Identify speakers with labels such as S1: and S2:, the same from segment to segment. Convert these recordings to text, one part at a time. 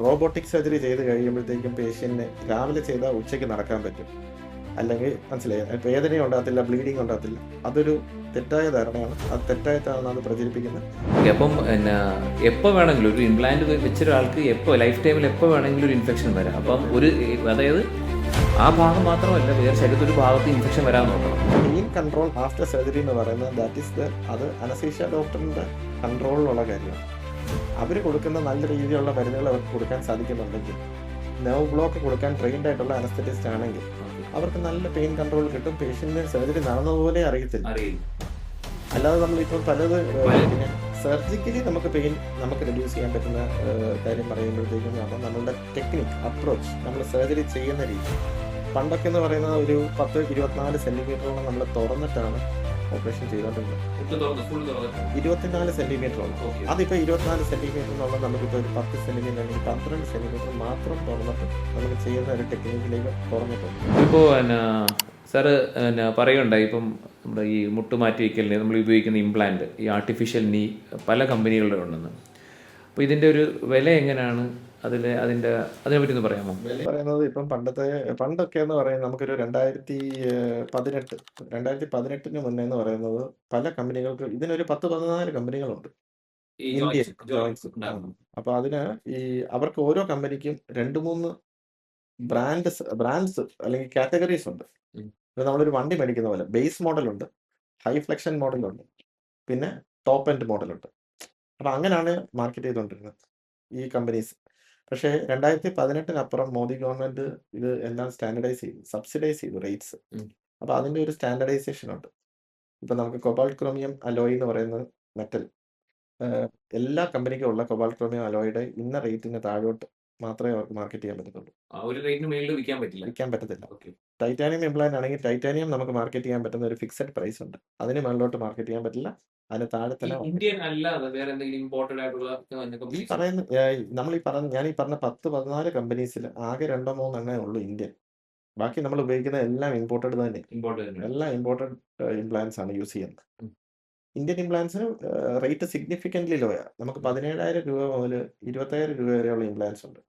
S1: Robotic surgery ചെയ്ത് കഴിയുമ്പോഴത്തേക്കും പേഷ്യന്റിന് രാവിലെ ചെയ്താൽ ഉച്ചയ്ക്ക് നടക്കാൻ പറ്റും. അല്ലെങ്കിൽ മനസ്സിലായി വേദന ഉണ്ടാകത്തില്ല ബ്ലീഡിങ് ഉണ്ടാകത്തില്ല. അതൊരു തെറ്റായ ധാരണയാണ്. അത് തെറ്റായ ധാരണ അത് പ്രചരിപ്പിക്കുന്നത്.
S2: അപ്പം എന്നാ എപ്പോൾ വേണമെങ്കിലും ഒരു ഇംപ്ലാന്റ് വെച്ച ഒരാൾക്ക് എപ്പോൾ ലൈഫ് ടൈമിൽ എപ്പോൾ വേണമെങ്കിലും ഒരു ഇൻഫെക്ഷൻ വരാം. അപ്പം ഒരു അതായത് ആ ഭാഗം മാത്രമല്ല വേറെ ശരീരത്തിൽ ഒരു ഭാഗത്ത് ഇൻഫെക്ഷൻ വരാൻ നോക്കണം.
S1: പെയിൻ കൺട്രോൾ ആഫ്റ്റർ സർജറി എന്ന് പറയുന്നത് ദാറ്റ് ഈസ് ദ അത് അനസീഷ്യ ഡോക്ടറിന്റെ കൺട്രോളിലുള്ള കാര്യമാണ്. അവർ കൊടുക്കുന്ന നല്ല രീതിയിലുള്ള മരുന്നുകൾ അവർക്ക് കൊടുക്കാൻ സാധിക്കുന്നുണ്ടെങ്കിൽ നെർവ് ബ്ലോക്ക് കൊടുക്കാൻ ട്രെയിൻഡ് ആയിട്ടുള്ള അനസ്തറ്റിസ്റ്റ് ആണെങ്കിൽ അവർക്ക് നല്ല പെയിൻ കൺട്രോൾ കിട്ടും. പേഷ്യന്റിന് സർജറി നടന്നതുപോലെ അറിയത്തില്ല. അല്ലാതെ നമ്മൾ ഇപ്പോൾ പലത് പിന്നെ സർജിക്കലി നമുക്ക് പെയിൻ നമുക്ക് റെഡ്യൂസ് ചെയ്യാൻ പറ്റുന്ന കാര്യം പറയുമ്പോഴത്തേക്കും അപ്പം നമ്മളുടെ ടെക്നിക് അപ്രോച്ച് നമ്മൾ സർജറി ചെയ്യുന്ന രീതി. പണ്ടൊക്കെ എന്ന് പറയുന്നത് ഒരു പത്ത് ഇരുപത്തിനാല് സെന്റിമീറ്ററോളം നമ്മൾ തുറന്നിട്ടാണ് ഓപ്പറേഷൻ ചെയ്തുകൊണ്ടിരുന്നത് ഇരുപത്തിനാല് സെന്റിമീറ്റർ
S2: ഉള്ളു.
S1: അതിപ്പോൾ ഇരുപത്തിനാല് സെന്റിമീറ്റർ എന്നുള്ള നമുക്കിപ്പോൾ ഒരു പത്ത് സെന്റിമീറ്റർ അല്ലെങ്കിൽ പന്ത്രണ്ട് സെന്റിമീറ്റർ മാത്രം തുറന്നിട്ട് നമുക്ക് ചെയ്യുന്ന ഒരു ടെക്നിക്കിലേക്ക് തുറന്നിട്ടുണ്ട്.
S2: ഇപ്പോൾ സാറ് എന്നാ പറയുണ്ടായി ഇപ്പം നമ്മുടെ ഈ മുട്ട് മാറ്റി വയ്ക്കലിന് നമ്മൾ ഉപയോഗിക്കുന്ന ഇംപ്ലാന്റ് ഈ ആർട്ടിഫിഷ്യൽ നീ പല കമ്പനികളുടെ ഉണ്ടെന്ന്. അപ്പോൾ ഇതിന്റെ ഒരു വില എങ്ങനെയാണ്? അതിൽ അതിന്റെ അതിനെപ്പറ്റി ഒന്ന് പറയാമോ
S1: പറയുന്നത് ഇപ്പം പണ്ടത്തെ പണ്ടൊക്കെ എന്ന് പറയുന്നത് നമുക്കൊരു രണ്ടായിരത്തി പതിനെട്ട് രണ്ടായിരത്തി പതിനെട്ടിന് മുന്നേ എന്ന് പറയുന്നത് പല കമ്പനികൾക്ക് ഇതിനൊരു പത്ത് പതിനാല് കമ്പനികളുണ്ട്. ഇന്ത്യൻ ജോയിൻസ് അപ്പൊ അതിന് ഈ അവർക്ക് ഓരോ കമ്പനിക്കും രണ്ട് മൂന്ന് ബ്രാൻഡ്സ് ബ്രാൻഡ്സ് അല്ലെങ്കിൽ കാറ്റഗറീസ് ഉണ്ട്. നമ്മളൊരു വണ്ടി മേടിക്കുന്ന പോലെ ബേസ് മോഡലുണ്ട് ഹൈ ഫ്ലെക്ഷൻ മോഡലുണ്ട് പിന്നെ ടോപ്പ് എൻഡ് മോഡലുണ്ട്. അപ്പൊ അങ്ങനെയാണ് മാർക്കറ്റ് ചെയ്തുകൊണ്ടിരുന്നത് ഈ കമ്പനീസ്. പക്ഷേ രണ്ടായിരത്തി പതിനെട്ടിനപ്പുറം മോദി ഗവൺമെന്റ് ഇത് എല്ലാം സ്റ്റാൻഡർഡൈസ് ചെയ്തു സബ്സിഡൈസ് ചെയ്തു റേറ്റ്സ്.
S2: അപ്പോൾ
S1: അപ്പൊ അതിന്റെ ഒരു സ്റ്റാൻഡർഡൈസേഷൻ ഉണ്ട്. ഇപ്പൊ നമുക്ക് കൊബാൾട്ട് ക്രോമിയം അലോയ് എന്ന് പറയുന്ന മെറ്റൽ എല്ലാ കമ്പനിക്കും ഉള്ള കൊബാൾട്ട് ക്രോമിയം അലോയുടെ ഇന്ന റേറ്റിന് താഴോട്ട് മാത്രമേ അവർക്ക് മാർക്കറ്റ് ചെയ്യാൻ പറ്റത്തുള്ളൂ.
S2: ഒരു റേറ്റിന് മേളിൽ വിൽക്കാൻ പറ്റില്ല.
S1: വിൽക്കാൻ പറ്റത്തില്ല.
S2: ഓക്കെ.
S1: ടൈറ്റാനിയം ഇംപ്ലാന്റ് ആണെങ്കിൽ ടൈറ്റാനിയം നമുക്ക് മാർക്കറ്റ് ചെയ്യാൻ പറ്റുന്ന ഒരു ഫിക്സഡ് പ്രൈസ് ഉണ്ട്. അതിന് മുകളിലോട്ട് മാർക്കറ്റ് ചെയ്യാൻ പറ്റില്ല. അതിന് താഴെ തന്നെ
S2: ഇന്ത്യൻ അല്ലാതെ വേറെ എന്തെങ്കിലും ഇമ്പോർട്ടഡ് ആയിട്ടുള്ള
S1: ഈ പറയുന്ന ഏഹ് നമ്മൾ ഈ പറഞ്ഞ ഞാൻ ഈ പറഞ്ഞ പത്ത് പതിനാല് കമ്പനീസിൽ ആകെ രണ്ടോ മൂന്നെണ്ണേ ഉള്ളൂ ഇന്ത്യൻ ബാക്കി നമ്മൾ ഉപയോഗിക്കുന്ന എല്ലാം ഇമ്പോർട്ടഡ് തന്നെ. എല്ലാം ഇമ്പോർട്ടഡ് ഇംപ്ലാൻസ് ആണ് യൂസ് ചെയ്യുന്നത്. ഇന്ത്യൻ ഇംപ്ലാൻസിന് റേറ്റ് സിഗ്നിഫിക്കന്റ്ലി ലോയാ നമുക്ക് പതിനേഴായിരം രൂപ മുതൽ ഇരുപത്തായിരം രൂപ വരെയുള്ള ഇംപ്ലാൻസ് ഉണ്ട്.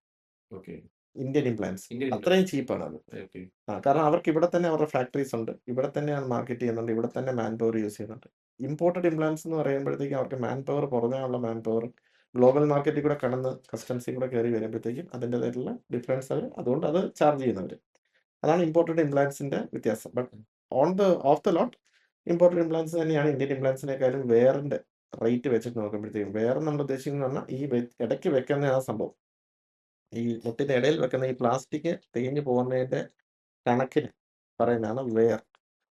S2: ഓക്കെ
S1: ഇന്ത്യൻ ഇംപ്ലാൻസ് അത്രയും ചീപ്പാണ് അത്. ആ കാരണം അവർക്ക് ഇവിടെ തന്നെ അവരുടെ ഫാക്ടറീസ് ഉണ്ട്. ഇവിടെ തന്നെയാണ് മാർക്കറ്റ് ചെയ്യുന്നുണ്ട്. ഇവിടെ തന്നെ മാൻ പവർ യൂസ് ചെയ്യുന്നുണ്ട്. ഇമ്പോർട്ടഡ് ഇംപ്ലാൻസ് എന്ന് പറയുമ്പോഴത്തേക്കും അവർക്ക് മാൻ പവർ പുറമേയുള്ള മാൻ പവർ ഗ്ലോബൽ മാർക്കറ്റിൽ കൂടെ കടന്ന് കസ്റ്റംസിൽ കൂടെ കയറി വരുമ്പോഴത്തേക്കും അതിന്റെതായിട്ടുള്ള ഡിഫറൻസ് അവർ അതുകൊണ്ട് അത് ചാർജ് ചെയ്യുന്നവർ അതാണ് ഇമ്പോർട്ടഡ് ഇംപ്ലാൻസിന്റെ വ്യത്യാസം. But on the of the lot imported implants തന്നെയാണ് ഇന്ത്യൻ ഇംപ്ലാൻസിനേക്കാളും വേറിന്റെ റേറ്റ് വെച്ചിട്ട് നോക്കുമ്പോഴത്തേക്കും. വേറെ നമ്മൾ ഉദ്ദേശിക്കുന്നത് പറഞ്ഞാൽ ഈ ഇടയ്ക്ക് വെക്കുന്ന ആ സംഭവം. ഈ മുട്ടിന്റെ ഇടയിൽ വെക്കുന്ന ഈ പ്ലാസ്റ്റിക് തേഞ്ഞു പോകുന്നതിന്റെ കണക്കിന് പറയുന്നതാണ് വെയർ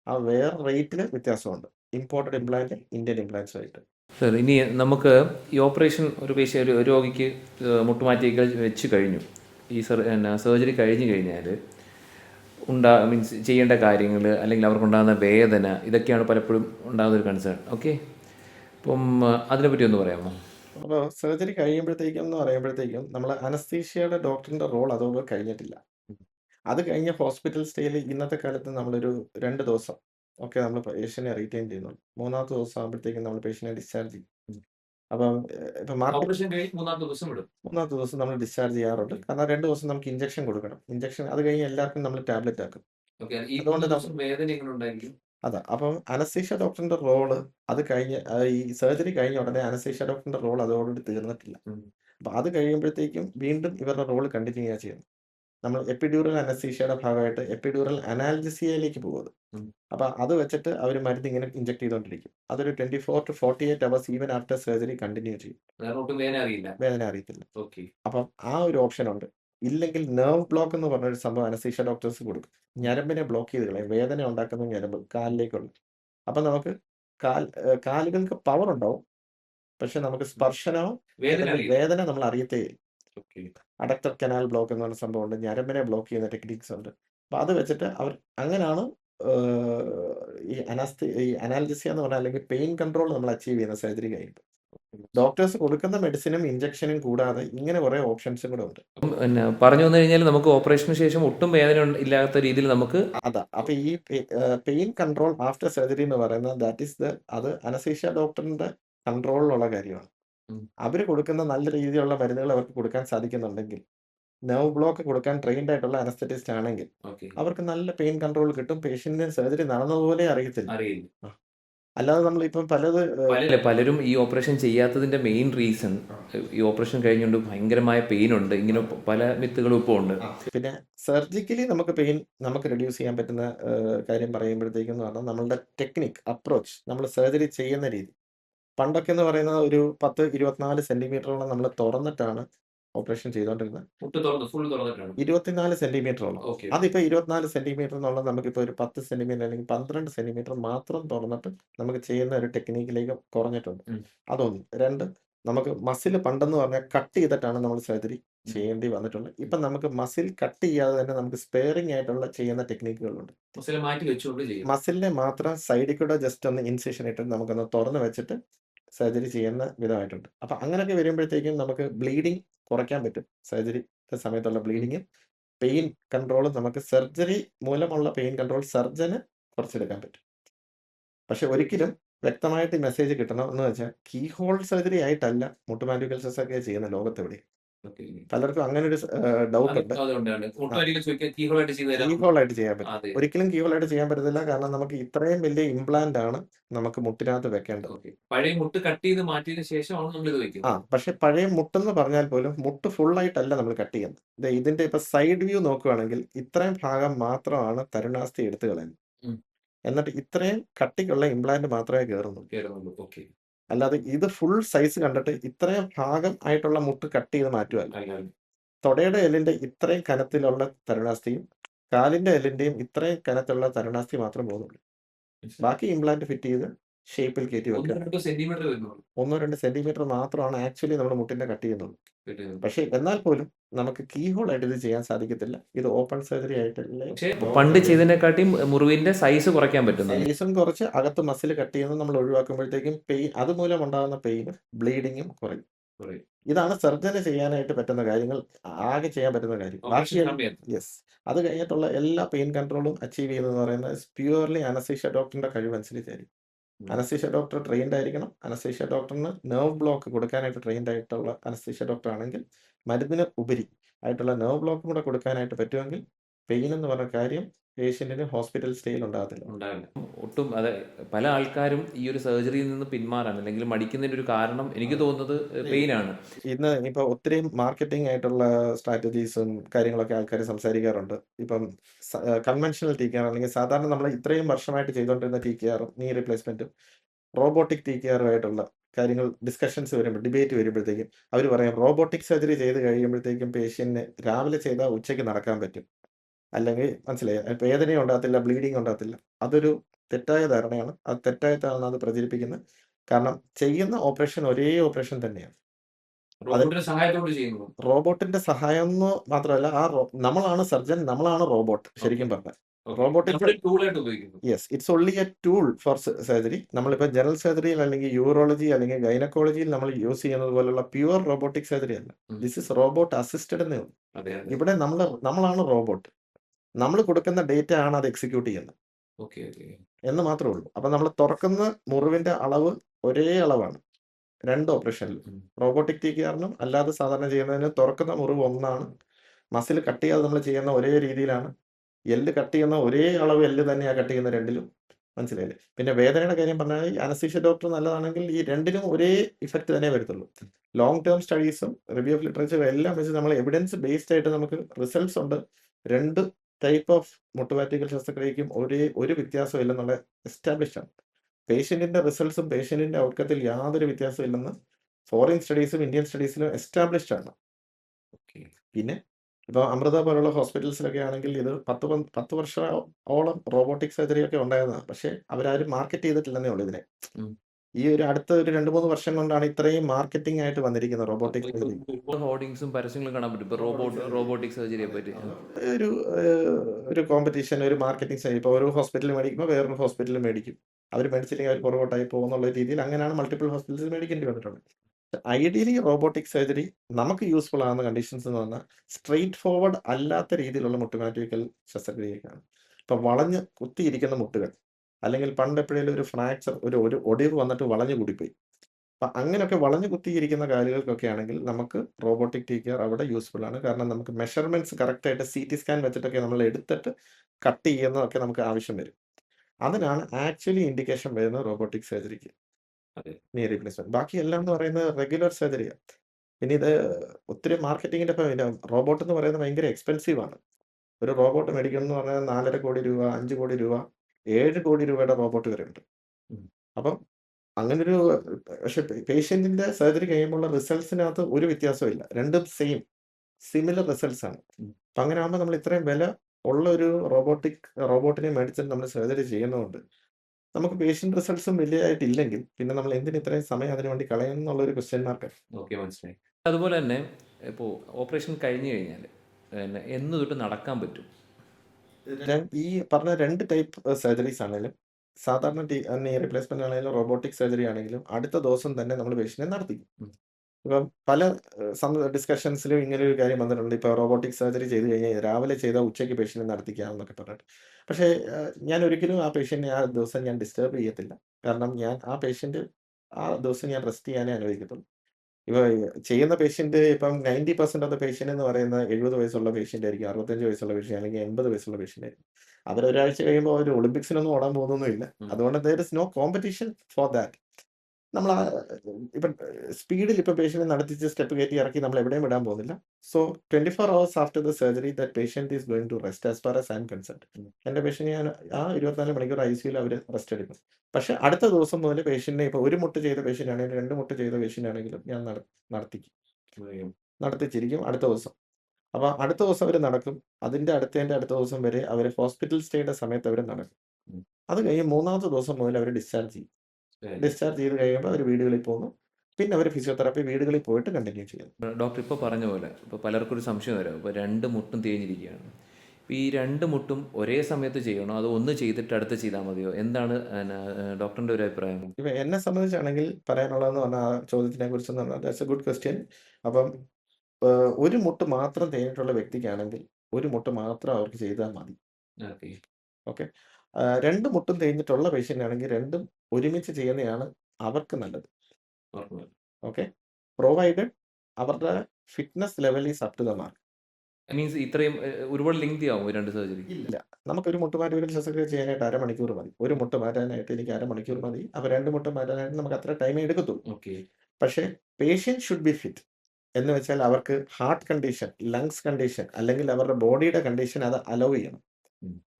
S1: ആ വെയർ റേറ്റിന് വ്യത്യാസമുണ്ട്. ഇമ്പോർട്ടഡ് ഇംപ്ലാന്റ് ഇന്ത്യൻ ഇംപ്ലാന്റ്സ് ആയിട്ട്.
S2: സർ ഇനി നമുക്ക് ഈ ഓപ്പറേഷൻ ഒരു പേഷ്യ ഒരു രോഗിക്ക് മുട്ടുമാറ്റി മുട്ടുമാറ്റിയൊക്കെ വെച്ച് കഴിഞ്ഞു. ഈ സർ സർജറി കഴിഞ്ഞു കഴിഞ്ഞാൽ ഉണ്ടാ മീൻസ് ചെയ്യേണ്ട കാര്യങ്ങൾ അല്ലെങ്കിൽ അവർക്കുണ്ടാകുന്ന വേദന ഇതൊക്കെയാണ് പലപ്പോഴും ഉണ്ടാകുന്ന ഒരു കൺസേൺ ഓക്കെ അപ്പം അതിനെപ്പറ്റി ഒന്ന് പറയാമോ?
S1: അപ്പോൾ സർജറി കഴിയുമ്പോഴത്തേക്കും എന്ന് പറയുമ്പോഴത്തേക്കും നമ്മൾ അനസ്തീഷ്യയുടെ ഡോക്ടറിന്റെ റോൾ അതോടെ കഴിഞ്ഞിട്ടില്ല. അത് കഴിഞ്ഞ ഹോസ്പിറ്റൽ സ്റ്റേയിൽ ഇന്നത്തെ കാലത്ത് നമ്മളൊരു രണ്ട് ദിവസം ഒക്കെ നമ്മൾ പേഷ്യനെ റീറ്റെയിൻ ചെയ്യുന്നു. മൂന്നാമത്തെ ദിവസം ആകുമ്പോഴത്തേക്കും നമ്മൾ പേഷ്യനെ ഡിസ്ചാർജ് ചെയ്യും. അപ്പം ഇപ്പൊ
S2: ഓപ്പറേഷൻ മൂന്നാമത്തെ ദിവസം വിടും.
S1: മൂന്നാമത്തെ ദിവസം നമ്മൾ ഡിസ്ചാർജ് ചെയ്യാറുണ്ട്. കാരണം രണ്ട് ദിവസം നമുക്ക് ഇഞ്ചക്ഷൻ കൊടുക്കണം. ഇഞ്ചക്ഷൻ അത് കഴിഞ്ഞ് എല്ലാവർക്കും നമ്മൾ ടാബ്ലറ്റ് ആക്കും.
S2: ഓക്കെ
S1: അതുകൊണ്ട് അതെ. അപ്പം അനസ്തീഷ്യ ഡോക്ടറിന്റെ റോൾ അത് കഴിഞ്ഞ് ഈ സർജറി കഴിഞ്ഞ ഉടനെ അനസ്തീഷ്യ ഡോക്ടറിന്റെ റോൾ അതോടുകൂടി തീർന്നിട്ടില്ല. അപ്പൊ അത് കഴിയുമ്പോഴത്തേക്കും വീണ്ടും ഇവരുടെ റോൾ കണ്ടിന്യൂ ചെയ്യാ ചെയ്യുന്നത്. നമ്മൾ എപ്പിഡ്യൂറൽ അനസ്തീഷ്യയുടെ ഭാഗമായിട്ട് എപ്പിഡ്യൂറൽ അനാലിസിയയിലേക്ക് പോകുന്നത്
S2: അപ്പോൾ
S1: അപ്പൊ അത് വെച്ചിട്ട് അവർ മരുന്ന് ഇങ്ങനെ ഇഞ്ചക്ട് ചെയ്തുകൊണ്ടിരിക്കും. അതൊരു twenty four to forty eight hours even after surgery continue ചെയ്യും
S2: വേദന
S1: അറിയത്തില്ല. അപ്പൊ ആ ഒരു ഓപ്ഷൻ ഉണ്ട്. ഇല്ലെങ്കിൽ നെർവ് ബ്ലോക്ക് എന്ന് പറഞ്ഞ ഒരു സംഭവം അനസ്തീഷ്യ ഡോക്ടേഴ്സ് കൊടുക്കും. ഞരമ്പിനെ ബ്ലോക്ക് ചെയ്ത് കളയും. വേദന ഉണ്ടാക്കുന്ന ഞരമ്പ് കാലിലേക്കുള്ള. അപ്പം നമുക്ക് കാൽ കാലുകൾക്ക് പവർ ഉണ്ടാവും. പക്ഷെ നമുക്ക് സ്പർശനവും
S2: വേദന
S1: നമ്മൾ അറിയത്തേ അഡക്ടർ കനാൽ ബ്ലോക്ക് എന്ന് പറഞ്ഞ സംഭവമുണ്ട്. ഞരമ്പനെ ബ്ലോക്ക് ചെയ്യുന്ന ടെക്നിക്സ് ഉണ്ട്. അപ്പോൾ അത് വെച്ചിട്ട് അവർ അങ്ങനെയാണ് ഈ അനാസ്തി ഈ അനാലിസിയ എന്ന് പറഞ്ഞാൽ അല്ലെങ്കിൽ പെയിൻ കൺട്രോൾ നമ്മൾ അച്ചീവ് ചെയ്യുന്ന സർജറി കഴിയുമ്പോൾ ഡോക്ടേഴ്സ് കൊടുക്കുന്ന മെഡിസിനും ഇഞ്ചക്ഷനും കൂടാതെ ഇങ്ങനെ കുറെ ഓപ്ഷൻസും കൂടെ ഉണ്ട്.
S2: പിന്നെ പറഞ്ഞു വന്നു കഴിഞ്ഞാൽ നമുക്ക് ഓപ്പറേഷന് ശേഷം ഒട്ടും വേദന ഇല്ലാത്ത രീതിയിൽ നമുക്ക്
S1: അതാ. അപ്പൊ ഈ പെയിൻ കൺട്രോൾ ആഫ്റ്റർ സർജറി എന്ന് പറയുന്നത് ദാറ്റ് ഈസ് ദ അത് അനസീഷ്യ ഡോക്ടറിന്റെ കൺട്രോളിലുള്ള കാര്യമാണ്.
S2: ഉം.
S1: അവർ കൊടുക്കുന്ന നല്ല രീതിയിലുള്ള മരുന്നുകൾ അവർക്ക് കൊടുക്കാൻ സാധിക്കുന്നുണ്ടെങ്കിൽ, നെർവ് ബ്ലോക്ക് കൊടുക്കാൻ ട്രെയിൻഡ് ആയിട്ടുള്ള അനസ്തറ്റിസ്റ്റ് ആണെങ്കിൽ, അവർക്ക് നല്ല പെയിൻ കൺട്രോൾ കിട്ടും. പേഷ്യന്റിന് സർജറി നടന്നതുപോലെ അറിയത്തില്ല.
S2: അറിയില്ല.
S1: അല്ലാതെ നമ്മളിപ്പം പലത് ഏഹ്
S2: പലരും ഈ ഓപ്പറേഷൻ ചെയ്യാത്തതിന്റെ മെയിൻ റീസൺ ഈ ഓപ്പറേഷൻ കഴിഞ്ഞുകൊണ്ട് ഭയങ്കരമായ പെയിൻ ഉണ്ട്. ഇങ്ങനെ പല മിത്തുകളും ഇപ്പോൾ ഉണ്ട്.
S1: പിന്നെ സർജിക്കലി നമുക്ക് പെയിൻ നമുക്ക് റെഡ്യൂസ് ചെയ്യാൻ പറ്റുന്ന കാര്യം പറയുമ്പോഴത്തേക്കും എന്ന് പറഞ്ഞാൽ നമ്മളുടെ ടെക്നിക്, അപ്രോച്ച് നമ്മൾ സർജറി ചെയ്യുന്ന രീതി. പണ്ടൊക്കെ എന്ന് പറയുന്നത് ഒരു 10, 24 സെന്റിമീറ്ററോളം നമ്മൾ തുറന്നിട്ടാണ് ഓപ്പറേഷൻ ചെയ്തോണ്ടിരുന്നത്
S2: ഇരുപത്തിനാല് തുറന്ന് ഫുൾ തുറന്നിട്ടാണ്.
S1: 24 സെന്റിമീറ്ററോളം. അതിപ്പോ 24 സെന്റിമീറ്റർ എന്നുള്ളത് നമുക്കിപ്പോ ഒരു 10 സെന്റിമീറ്റർ അല്ലെങ്കിൽ 12 സെന്റിമീറ്റർ മാത്രം തുറന്നിട്ട് നമുക്ക് ചെയ്യുന്ന ഒരു ടെക്നിക്കിലേക്ക് കുറഞ്ഞിട്ടുണ്ട്. അതൊന്ന്. രണ്ട് നമുക്ക് മസിൽ പണ്ടെന്ന് പറഞ്ഞാൽ കട്ട് ചെയ്തിട്ടാണ് നമ്മൾ സർജറി ചെയ്യേണ്ടി വന്നിട്ടുള്ളത്. ഇപ്പം നമുക്ക് മസിൽ കട്ട് ചെയ്യാതെ തന്നെ നമുക്ക് സ്പെയറിംഗ് ആയിട്ടുള്ള ചെയ്യുന്ന ടെക്നിക്കുകളുണ്ട്. മസിലിനെ മാത്രം സൈഡിൽ കൂടെ ജസ്റ്റ് ഒന്ന് ഇൻസെഷൻ ഇട്ട് നമുക്കൊന്ന് തുറന്ന് വെച്ചിട്ട് സർജറി ചെയ്യുന്ന വിധമായിട്ടുണ്ട്. അപ്പൊ അങ്ങനെയൊക്കെ വരുമ്പോഴത്തേക്കും നമുക്ക് ബ്ലീഡിങ് കുറയ്ക്കാൻ പറ്റും. സർജറിയുടെ സമയത്തുള്ള ബ്ലീഡിങ്ങും, പെയിൻ കൺട്രോളും നമുക്ക് സർജറി മൂലമുള്ള പെയിൻ കൺട്രോൾ സർജന് കുറച്ചെടുക്കാൻ പറ്റും. പക്ഷെ ഒരിക്കലും വ്യക്തമായിട്ട് മെസ്സേജ് കിട്ടണം എന്ന് വെച്ചാൽ കീ ഹോൾ സർജറി ആയിട്ടല്ല മുട്ടുമാൻഡിബിൾ ഒക്കെ ചെയ്യുന്ന ലോകത്തെവിടെയും. പലർക്കും അങ്ങനെ ഒരു ഡൗട്ട് ഉണ്ട്. കീഹോൾ ആയിട്ട് ചെയ്യാൻ പറ്റും. ഒരിക്കലും കീഹോൾ ആയിട്ട് ചെയ്യാൻ പറ്റത്തില്ല. കാരണം നമുക്ക് ഇത്രയും വലിയ ഇംപ്ലാന്റ് ആണ് നമുക്ക് മുട്ടിനകത്ത് വെക്കേണ്ടത്.
S2: പഴയ മുട്ട് കട്ട് ചെയ്ത് മാറ്റിയതിന് ശേഷമാണ് നമ്മൾ ഇത്
S1: ആ
S2: വെക്കുന്നത്.
S1: പക്ഷെ പഴയ മുട്ടെന്ന് പറഞ്ഞാൽ പോലും മുട്ട് ഫുൾ ആയിട്ടല്ല നമ്മൾ കട്ട് ചെയ്യുന്നത്. ഇതിന്റെ ഇപ്പൊ സൈഡ് വ്യൂ നോക്കുകയാണെങ്കിൽ ഇത്രയും ഭാഗം മാത്രമാണ് തരുണാസ്ഥി എടുത്തു കളയുന്നത്. എന്നിട്ട് ഇത്രയും കട്ടിക്കുള്ള ഇംപ്ലാന്റ് മാത്രമേ കേറുന്നുള്ളൂ. അല്ലാതെ ഇത് ഫുൾ സൈസ് കണ്ടിട്ട് ഇത്രയും ഭാഗം ആയിട്ടുള്ള മുട്ട് കട്ട് ചെയ്ത്
S2: മാറ്റുക.
S1: തൊടയുടെ എല്ലിന്റെ ഇത്രയും കനത്തിലുള്ള തരുണാസ്ഥിയും കാലിന്റെ എല്ലിന്റെയും ഇത്രയും കനത്തുള്ള തരുണാസ്ഥി മാത്രം പോകുന്നുള്ളൂ. ബാക്കി ഇംപ്ലാന്റ് ഫിറ്റ് ചെയ്ത് ഷേപ്പിൽ കയറ്റി വെക്കുക. ഒന്നോ രണ്ട് സെന്റിമീറ്റർ മാത്രമാണ് ആക്ച്വലി നമ്മുടെ മുട്ടിന്റെ കട്ട്
S2: ചെയ്യുന്നത്
S1: പക്ഷേ എന്നാൽ പോലും നമുക്ക് കീ ഹോൾ ആയിട്ട് ഇത് ചെയ്യാൻ സാധിക്കത്തില്ല. ഇത് ഓപ്പൺ സർജറി ആയിട്ടല്ലേ
S2: പക്ഷേ പണ്ട് ചെയ്തതിനെക്കാട്ടി മുറിവിന്റെ സൈസ് കുറയ്ക്കാൻ പറ്റുന്നു
S1: സൈസും കുറച്ച് അകത്ത് മസിൽ കട്ട് ചെയ്യുന്നത് നമ്മൾ ഒഴിവാക്കുമ്പോഴത്തേക്കും പെയിൻ അതുമൂലം ഉണ്ടാകുന്ന പെയിനും ബ്ലീഡിങ്ങും കുറയും. ഇതാണ് സർജറി ചെയ്യാനായിട്ട് പറ്റുന്ന കാര്യങ്ങൾ. ആകെ ചെയ്യാൻ പറ്റുന്ന കാര്യം. ബാക്കി. യെസ്. അത് കഴിഞ്ഞിട്ടുള്ള എല്ലാ പെയിൻ കൺട്രോളും അച്ചീവ് ചെയ്യുന്നതെന്ന് പറയുന്നത് പ്യുവർലി അനസ്തീഷ്യ ഡോക്ടറിന്റെ കഴിവനുസരിച്ചായിരിക്കും. അനസ്തീഷ്യ ഡോക്ടർ ട്രെയിൻഡ് ആയിരിക്കണം. അനസ്തീഷ്യ ഡോക്ടറിന് നെർവ് ബ്ലോക്ക് കൊടുക്കാനായിട്ട് ട്രെയിൻഡ് ആയിട്ടുള്ള അനസ്തീഷ്യ ഡോക്ടർ ആണെങ്കിൽ മരുന്നിന് ഉപരി ആയിട്ടുള്ള നെർവ് ബ്ലോക്കും കൂടെ കൊടുക്കാനായിട്ട് പറ്റുമെങ്കിൽ പെയിൻ എന്ന് പറഞ്ഞ കാര്യം പേഷ്യന്റിന് ഹോസ്പിറ്റൽ സ്റ്റേയിൽ ഉണ്ടാകത്തില്ല.
S2: ഉണ്ടാവില്ല. ഒട്ടും അതെ പല ആൾക്കാരും ഈ ഒരു സർജറിയിൽ നിന്ന് പിന്മാറാൻ അല്ലെങ്കിൽ മടിക്കുന്നതിന്റെ ഒരു കാരണം എനിക്ക് തോന്നുന്നത് പെയിൻ ആണ്.
S1: ഇന്ന് ഇപ്പൊ ഒത്തിരി മാർക്കറ്റിംഗ് ആയിട്ടുള്ള സ്ട്രാറ്റജീസും കാര്യങ്ങളൊക്കെ ആൾക്കാർ സംസാരിക്കാറുണ്ട്. ഇപ്പം കൺവെൻഷണൽ ടി.കെ.ആർ അല്ലെങ്കിൽ സാധാരണ നമ്മൾ ഇത്രയും വർഷമായിട്ട് ചെയ്തുകൊണ്ടിരുന്ന ടി.കെ.ആറും നീ റീപ്ലേസ്മെന്റും റോബോട്ടിക് ആയിട്ടുള്ള കാര്യങ്ങൾ ഡിസ്കഷൻസ് വരുമ്പോൾ ഡിബേറ്റ് വരുമ്പോഴത്തേക്കും അവർ പറയും റോബോട്ടിക് സർജറി ചെയ്ത് കഴിയുമ്പോഴത്തേക്കും പേഷ്യന്റിന് രാവിലെ ചെയ്താൽ ഉച്ചയ്ക്ക് നടക്കാൻ പറ്റും. അല്ലെങ്കിൽ മനസ്സിലായി വേദനയും ഉണ്ടാകത്തില്ല, ബ്ലീഡിങ് ഉണ്ടാകത്തില്ല. അതൊരു തെറ്റായ ധാരണയാണ്. അത് തെറ്റായിട്ടാണ് അത് പ്രചരിപ്പിക്കുന്നത്. കാരണം ചെയ്യുന്ന ഓപ്പറേഷൻ ഒരേ ഓപ്പറേഷൻ തന്നെയാണ്. അതിന്റെ
S2: റോബോട്ടിന്റെ സഹായത്തോട് ചെയ്യുന്നു.
S1: റോബോട്ടിന്റെ സഹായം എന്ന് മാത്രമല്ല ആ നമ്മളാണ് സർജൻ, നമ്മളാണ് റോബോട്ട് ശരിക്കും പറഞ്ഞാൽ.
S2: Robot
S1: robotic. Yes. It's only a tool for surgery. നമ്മളിപ്പോ ജനറൽ സർജറിയിൽ അല്ലെങ്കിൽ യൂറോളജി അല്ലെങ്കിൽ ഗൈനക്കോളജിയിൽ നമ്മൾ യൂസ് ചെയ്യുന്നത് പോലുള്ള പ്യുവർ റോബോട്ടിക് സർജറി അല്ല. ദിസ് ഇസ് റോബോട്ട് അസിസ്റ്റഡ് എന്നേ ഉള്ളൂ. ഇവിടെ നമ്മൾ നമ്മളാണ് റോബോട്ട്. നമ്മൾ കൊടുക്കുന്ന ഡേറ്റ ആണ് അത് എക്സിക്യൂട്ട് ചെയ്യുന്നത്. എന്ന് മാത്രമേ ഉള്ളൂ. അപ്പൊ നമ്മൾ തുറക്കുന്ന മുറിവിന്റെ അളവ് ഒരേ അളവാണ്. രണ്ട് ഓപ്പറേഷനിലും.
S2: റോബോട്ടിക്
S1: റോബോട്ടിക് കാരണം അല്ലാതെ സാധാരണ ചെയ്യുന്നതിന് തുറക്കുന്ന മുറിവ് ഒന്നാണ്. മസിൽ കട്ട് ചെയ്യാതെ നമ്മൾ ചെയ്യുന്ന ഒരേ രീതിയിലാണ്. എല്ല് കട്ട് ചെയ്യുന്ന ഒരേ അളവ് എല്ല് തന്നെയാണ് കട്ട് ചെയ്യുന്ന രണ്ടിലും. മനസ്സിലായില്ലേ? പിന്നെ വേദനയുടെ കാര്യം പറഞ്ഞാൽ അനസ്തീഷ്യ ഡോക്ടർ നല്ലതാണെങ്കിൽ ഈ രണ്ടിനും ഒരേ ഇഫക്റ്റ് തന്നെ വരത്തുള്ളൂ. ലോങ് ടേം സ്റ്റഡീസും റിവ്യൂ ഓഫ് ലിറ്ററേച്ചറും എല്ലാം വെച്ച് നമ്മൾ എവിഡൻസ് ബേസ്ഡ് ആയിട്ട് നമുക്ക് റിസൾട്ട്സ് ഉണ്ട്. 2 ടൈപ്പ് ഓഫ് മുട്ടുമാറ്റിക്കൽ ശസ്ത്രക്രിയയ്ക്കും ഒരേ ഒരു വ്യത്യാസവും ഇല്ലെന്നുള്ള എസ്റ്റാബ്ലിഷ് ആണ്. പേഷ്യന്റിന്റെ റിസൾട്ട്സും പേഷ്യന്റിന്റെ ഔട്ട്കത്തിൽ യാതൊരു വ്യത്യാസവും ഇല്ലെന്ന് ഫോറിൻ സ്റ്റഡീസും ഇന്ത്യൻ സ്റ്റഡീസിലും എസ്റ്റാബ്ലിഷ്ഡ് ആണ്.
S2: ഓക്കെ.
S1: പിന്നെ ഇപ്പോൾ അമൃത പോലുള്ള ഹോസ്പിറ്റൽസിലൊക്കെ ആണെങ്കിൽ ഇത് പത്ത് പത്ത് വർഷം ഓളം റോബോട്ടിക് സർജറി ഒക്കെ ഉണ്ടായിരുന്നതാണ് പക്ഷേ അവരാരും മാർക്കറ്റ് ചെയ്തിട്ടില്ലെന്നേ ഉള്ളൂ ഇതിനെ. ഈ ഒരു അടുത്ത ഒരു 2, 3 വർഷം കൊണ്ടാണ് ഇത്രയും മാർക്കറ്റിംഗ് ആയിട്ട് വന്നിരിക്കുന്നത് റോബോട്ടിക് സർജറി.
S2: ഹോർഡിങ്സും പരസ്യങ്ങളും കാണാൻ പറ്റും. ഇപ്പൊ റോബോട്ട് റോബോട്ടിക് സർജറിയെ പറ്റി.
S1: ഒരു ഒരു കോമ്പറ്റീഷൻ ഒരു മാർക്കറ്റിംഗ് സൈഡ് ഇപ്പൊ ഒരു ഹോസ്പിറ്റലിൽ മേടിക്കുമ്പോൾ വേറൊരു ഹോസ്പിറ്റലിൽ മേടിക്കും. അവർ മേടിച്ചില്ലെങ്കിൽ അവർ പുറകോട്ടായി പോകുന്നുള്ള രീതിയിൽ അങ്ങനെയാണ് മൾട്ടിപ്പിൾ ഹോസ്പിറ്റൽസ് മേടിക്കേണ്ടി വന്നിട്ടുള്ളത്. ഐഡിയലി റോബോട്ടിക് സർജറി നമുക്ക് യൂസ്ഫുൾ ആകുന്ന കണ്ടീഷൻസ് എന്ന് പറഞ്ഞാൽ സ്ട്രെയിറ്റ് ഫോർവേഡ് അല്ലാത്ത രീതിയിലുള്ള മുട്ടുമാറ്റിക്കൽ ശസ്ത്രക്രിയക്കാണ്. ഇപ്പൊ വളഞ്ഞ് കുത്തിയിരിക്കുന്ന മുട്ടുകൾ അല്ലെങ്കിൽ പണ്ട് എപ്പോഴേലും ഒരു ഫ്രാക്ചർ ഒരു ഒരു ഒടിവ് വന്നിട്ട് വളഞ്ഞു കൂടിപ്പോയി. അപ്പം അങ്ങനെയൊക്കെ വളഞ്ഞു കുത്തിയിരിക്കുന്ന കാലുകൾക്കൊക്കെ ആണെങ്കിൽ നമുക്ക് റോബോട്ടിക് ടി കെയർ അവിടെ യൂസ്ഫുൾ ആണ്. കാരണം നമുക്ക് മെഷർമെന്റ്സ് കറക്റ്റായിട്ട് സി ടി സ്കാൻ വെച്ചിട്ടൊക്കെ നമ്മൾ എടുത്തിട്ട് കട്ട് ചെയ്യുന്നതൊക്കെ നമുക്ക് ആവശ്യം വരും. അതിനാണ് ആക്ച്വലി ഇൻഡിക്കേഷൻ വരുന്നത് റോബോട്ടിക് സർജറിക്ക്.
S2: അതെ.
S1: നീ റീപ്ലേസ്മെന്റ്. ബാക്കി എല്ലാം എന്ന് പറയുന്നത് റെഗുലർ സർജറിയാണ് പിന്നെ ഇത് ഒത്തിരി മാർക്കറ്റിംഗിന്റെ ഇപ്പം പിന്നെ റോബോട്ട് എന്ന് പറയുന്നത് ഭയങ്കര എക്സ്പെൻസീവ് ആണ്. ഒരു റോബോട്ട് മേടിക്കണം എന്ന് പറഞ്ഞാൽ 4,50,00,00,000 രൂപ, അഞ്ച് കോടി രൂപ, 7,00,00,000 രൂപയുടെ റോബോട്ട് വരെ
S2: ഉണ്ട്
S1: അപ്പം അങ്ങനൊരു പക്ഷെ പേഷ്യന്റിന്റെ സർജറി കഴിയുമ്പോൾ റിസൾട്ട്സിനകത്ത് ഒരു വ്യത്യാസമില്ല ഇല്ല. രണ്ടും സെയിം സിമിലർ റിസൾട്ട്സ് ആണ്. അപ്പം അങ്ങനെ ആകുമ്പോൾ നമ്മൾ ഇത്രയും വില ഉള്ള ഒരു റോബോട്ടിക് റോബോട്ടിനെ മേടിച്ചിട്ട് നമ്മൾ സർജറി ചെയ്യുന്നതുകൊണ്ട് നമുക്ക് പേഷ്യന്റ് റിസൾട്ട്സും വലിയതായിട്ടില്ലെങ്കിൽ പിന്നെ നമ്മൾ എന്തിന് ഇത്രയും സമയം അതിനു വേണ്ടി കളയുന്നു എന്നുള്ളൊരു ക്വസ്റ്റ്യൻ മാർക്ക്.
S2: ഓക്കെ മനസ്സിലായി. അതുപോലെ തന്നെ ഇപ്പോൾ ഓപ്പറേഷൻ കഴിഞ്ഞു കഴിഞ്ഞാൽ എന്ന് തൊട്ട് നടക്കാൻ പറ്റും?
S1: ഈ പറഞ്ഞ രണ്ട് ടൈപ്പ് സർജറീസ് ആണെങ്കിലും സാധാരണ നീ റീപ്ലേസ്മെന്റ് ആണെങ്കിലും റോബോട്ടിക് സർജറി ആണെങ്കിലും അടുത്ത ദിവസം തന്നെ നമ്മൾ പേഷ്യനെ
S2: നടത്തി.
S1: ഇപ്പം പല ഡിസ്കഷൻസിലും ഇങ്ങനെ ഒരു കാര്യം വന്നിട്ടുണ്ട്. ഇപ്പൊ റോബോട്ടിക് സർജറി ചെയ്ത് കഴിഞ്ഞാൽ രാവിലെ ചെയ്താൽ ഉച്ചയ്ക്ക് പേഷ്യനെ നടത്തിക്കാം എന്നൊക്കെ പറഞ്ഞിട്ട്. പക്ഷേ ഞാൻ ഒരിക്കലും ആ പേഷ്യന്റിനെ ആ ദിവസം ഞാൻ ഡിസ്റ്റർബ് ചെയ്യത്തില്ല. കാരണം ഞാൻ ആ പേഷ്യന്റ് ആ ദിവസം ഞാൻ റെസ്റ്റ് ചെയ്യാനേ അനുവദിക്കത്തുള്ളൂ. ഇപ്പൊ ചെയ്യുന്ന പേഷ്യന്റ് ഇപ്പം 90% ഓഫ് ദ പേഷ്യന്റ് എന്ന് പറയുന്ന എഴുപത് വയസ്സുള്ള പേഷ്യന്റ് ആയിരിക്കും. 65 വയസ്സുള്ള പേഷ്യന്റ് അല്ലെങ്കിൽ 80 വയസ്സുള്ള പേഷ്യന്റ് ആയിരിക്കും. അവർ ഒരാഴ്ച കഴിയുമ്പോൾ അവർ ഒളിമ്പിക്സിനൊന്നും ഓടാൻ പോകുന്നൊന്നുമില്ല.
S2: ഇല്ല
S1: അതുകൊണ്ട് there is no competition for that. നമ്മൾ ആ ഇപ്പം സ്പീഡിൽ ഇപ്പം പേഷ്യന്റ് നടത്തിച്ച് സ്റ്റെപ്പ് കയറ്റി ഇറക്കി നമ്മൾ എവിടെയും വിടാൻ പോകുന്നില്ല. So 24 hours after the surgery that patient is going to rest as far as and
S2: consult
S1: എന്റെ പേഷ്യന്റ് ഞാൻ ആ 24 മണിക്കൂർ ഐ സിയിൽ അവർ റെസ്റ്റ് എടുക്കും. പക്ഷെ അടുത്ത ദിവസം മുതൽ പേഷ്യന്റിനെ ഇപ്പോൾ ഒരു മുട്ട് ചെയ്ത പേഷ്യന്റ് ആണെങ്കിലും രണ്ട് മുട്ട് ചെയ്ത പേഷ്യന്റ് ആണെങ്കിലും ഞാൻ നട നടത്തിക്കും. നടത്തിച്ചിരിക്കും അടുത്ത ദിവസം. അപ്പോൾ അടുത്ത ദിവസം അവർ നടക്കും. അതിന്റെ അടുത്തതിന്റെ അടുത്ത ദിവസം വരെ അവർ ഹോസ്പിറ്റൽ സ്റ്റേയുടെ സമയത്ത് അവർ നടക്കും. അത് കഴിഞ്ഞ് മൂന്നാമത്തെ ദിവസം മുതൽ അവർ ഡിസ്ചാർജ് ചെയ്യും. ഡിസ്ചാർജ് ചെയ്ത് കഴിയുമ്പോൾ അവർ വീടുകളിൽ പോകുന്നു. പിന്നെ അവർ ഫിസിയോതെറാപ്പി വീടുകളിൽ പോയിട്ട് കണ്ടിന്യൂ ചെയ്യുന്നു.
S2: ഡോക്ടർ ഇപ്പോൾ പറഞ്ഞ പോലെ ഇപ്പോൾ പലർക്കും ഒരു സംശയം വരാം. ഇപ്പോൾ രണ്ട് മുട്ടും തേഞ്ഞിരിക്കുകയാണ്. ഈ രണ്ട് മുട്ടും ഒരേ സമയത്ത് ചെയ്യണോ? അതോ ഒന്ന് ചെയ്തിട്ട് അടുത്ത് ചെയ്താൽ മതിയോ? എന്താണ് ഡോക്ടറിന്റെ ഒരു അഭിപ്രായം?
S1: ഇപ്പൊ എന്നെ സംബന്ധിച്ചാണെങ്കിൽ പറയാനുള്ളതെന്ന് പറഞ്ഞാൽ ആ ചോദ്യത്തിനെ കുറിച്ച് പറഞ്ഞാൽ ദാറ്റ്സ് എ ഗുഡ് ക്വസ്റ്റ്യൻ. അപ്പം ഒരു മുട്ട് മാത്രം തേഞ്ഞിട്ടുള്ള വ്യക്തിക്കാണെങ്കിൽ ഒരു മുട്ട് മാത്രം അവർക്ക് ചെയ്താൽ മതി.
S2: ഓക്കെ.
S1: 2 മുട്ടും തേഞ്ഞിട്ടുള്ള പേഷ്യന്റ് ആണെങ്കിൽ രണ്ടും ഒരുമിച്ച് ചെയ്യുന്നതാണ് അവർക്ക് നല്ലത്. ഓക്കെ. പ്രൊവൈഡഡ് അവരുടെ fitness level is up to the mark.
S2: Means ഇത്രയും ഒരുപാട് ലിങ്ക് ആവും രണ്ട് സർജറി?
S1: ഇല്ല. നമുക്ക് ഒരു മുട്ട് മാറ്റി ഒരു ശസ്ത്രക്രിയ ചെയ്യാനായിട്ട് അരമണിക്കൂർ മതി. ഒരു മുട്ട് മാറ്റാനായിട്ട് എനിക്ക് അരമണിക്കൂർ മതി. അപ്പൊ രണ്ട് മുട്ട് മാറ്റാനായിട്ട് നമുക്ക് അത്ര ടൈമേ എടുക്കത്തുള്ളൂ.
S2: ഓക്കെ.
S1: പക്ഷേ പേഷ്യൻ ഷുഡ് ബി ഫിറ്റ്. എന്ന് വെച്ചാൽ അവർക്ക് ഹാർട്ട് കണ്ടീഷൻ, ലങ്സ് കണ്ടീഷൻ അല്ലെങ്കിൽ അവരുടെ ബോഡിയുടെ കണ്ടീഷൻ അത് അലോ ചെയ്യണം.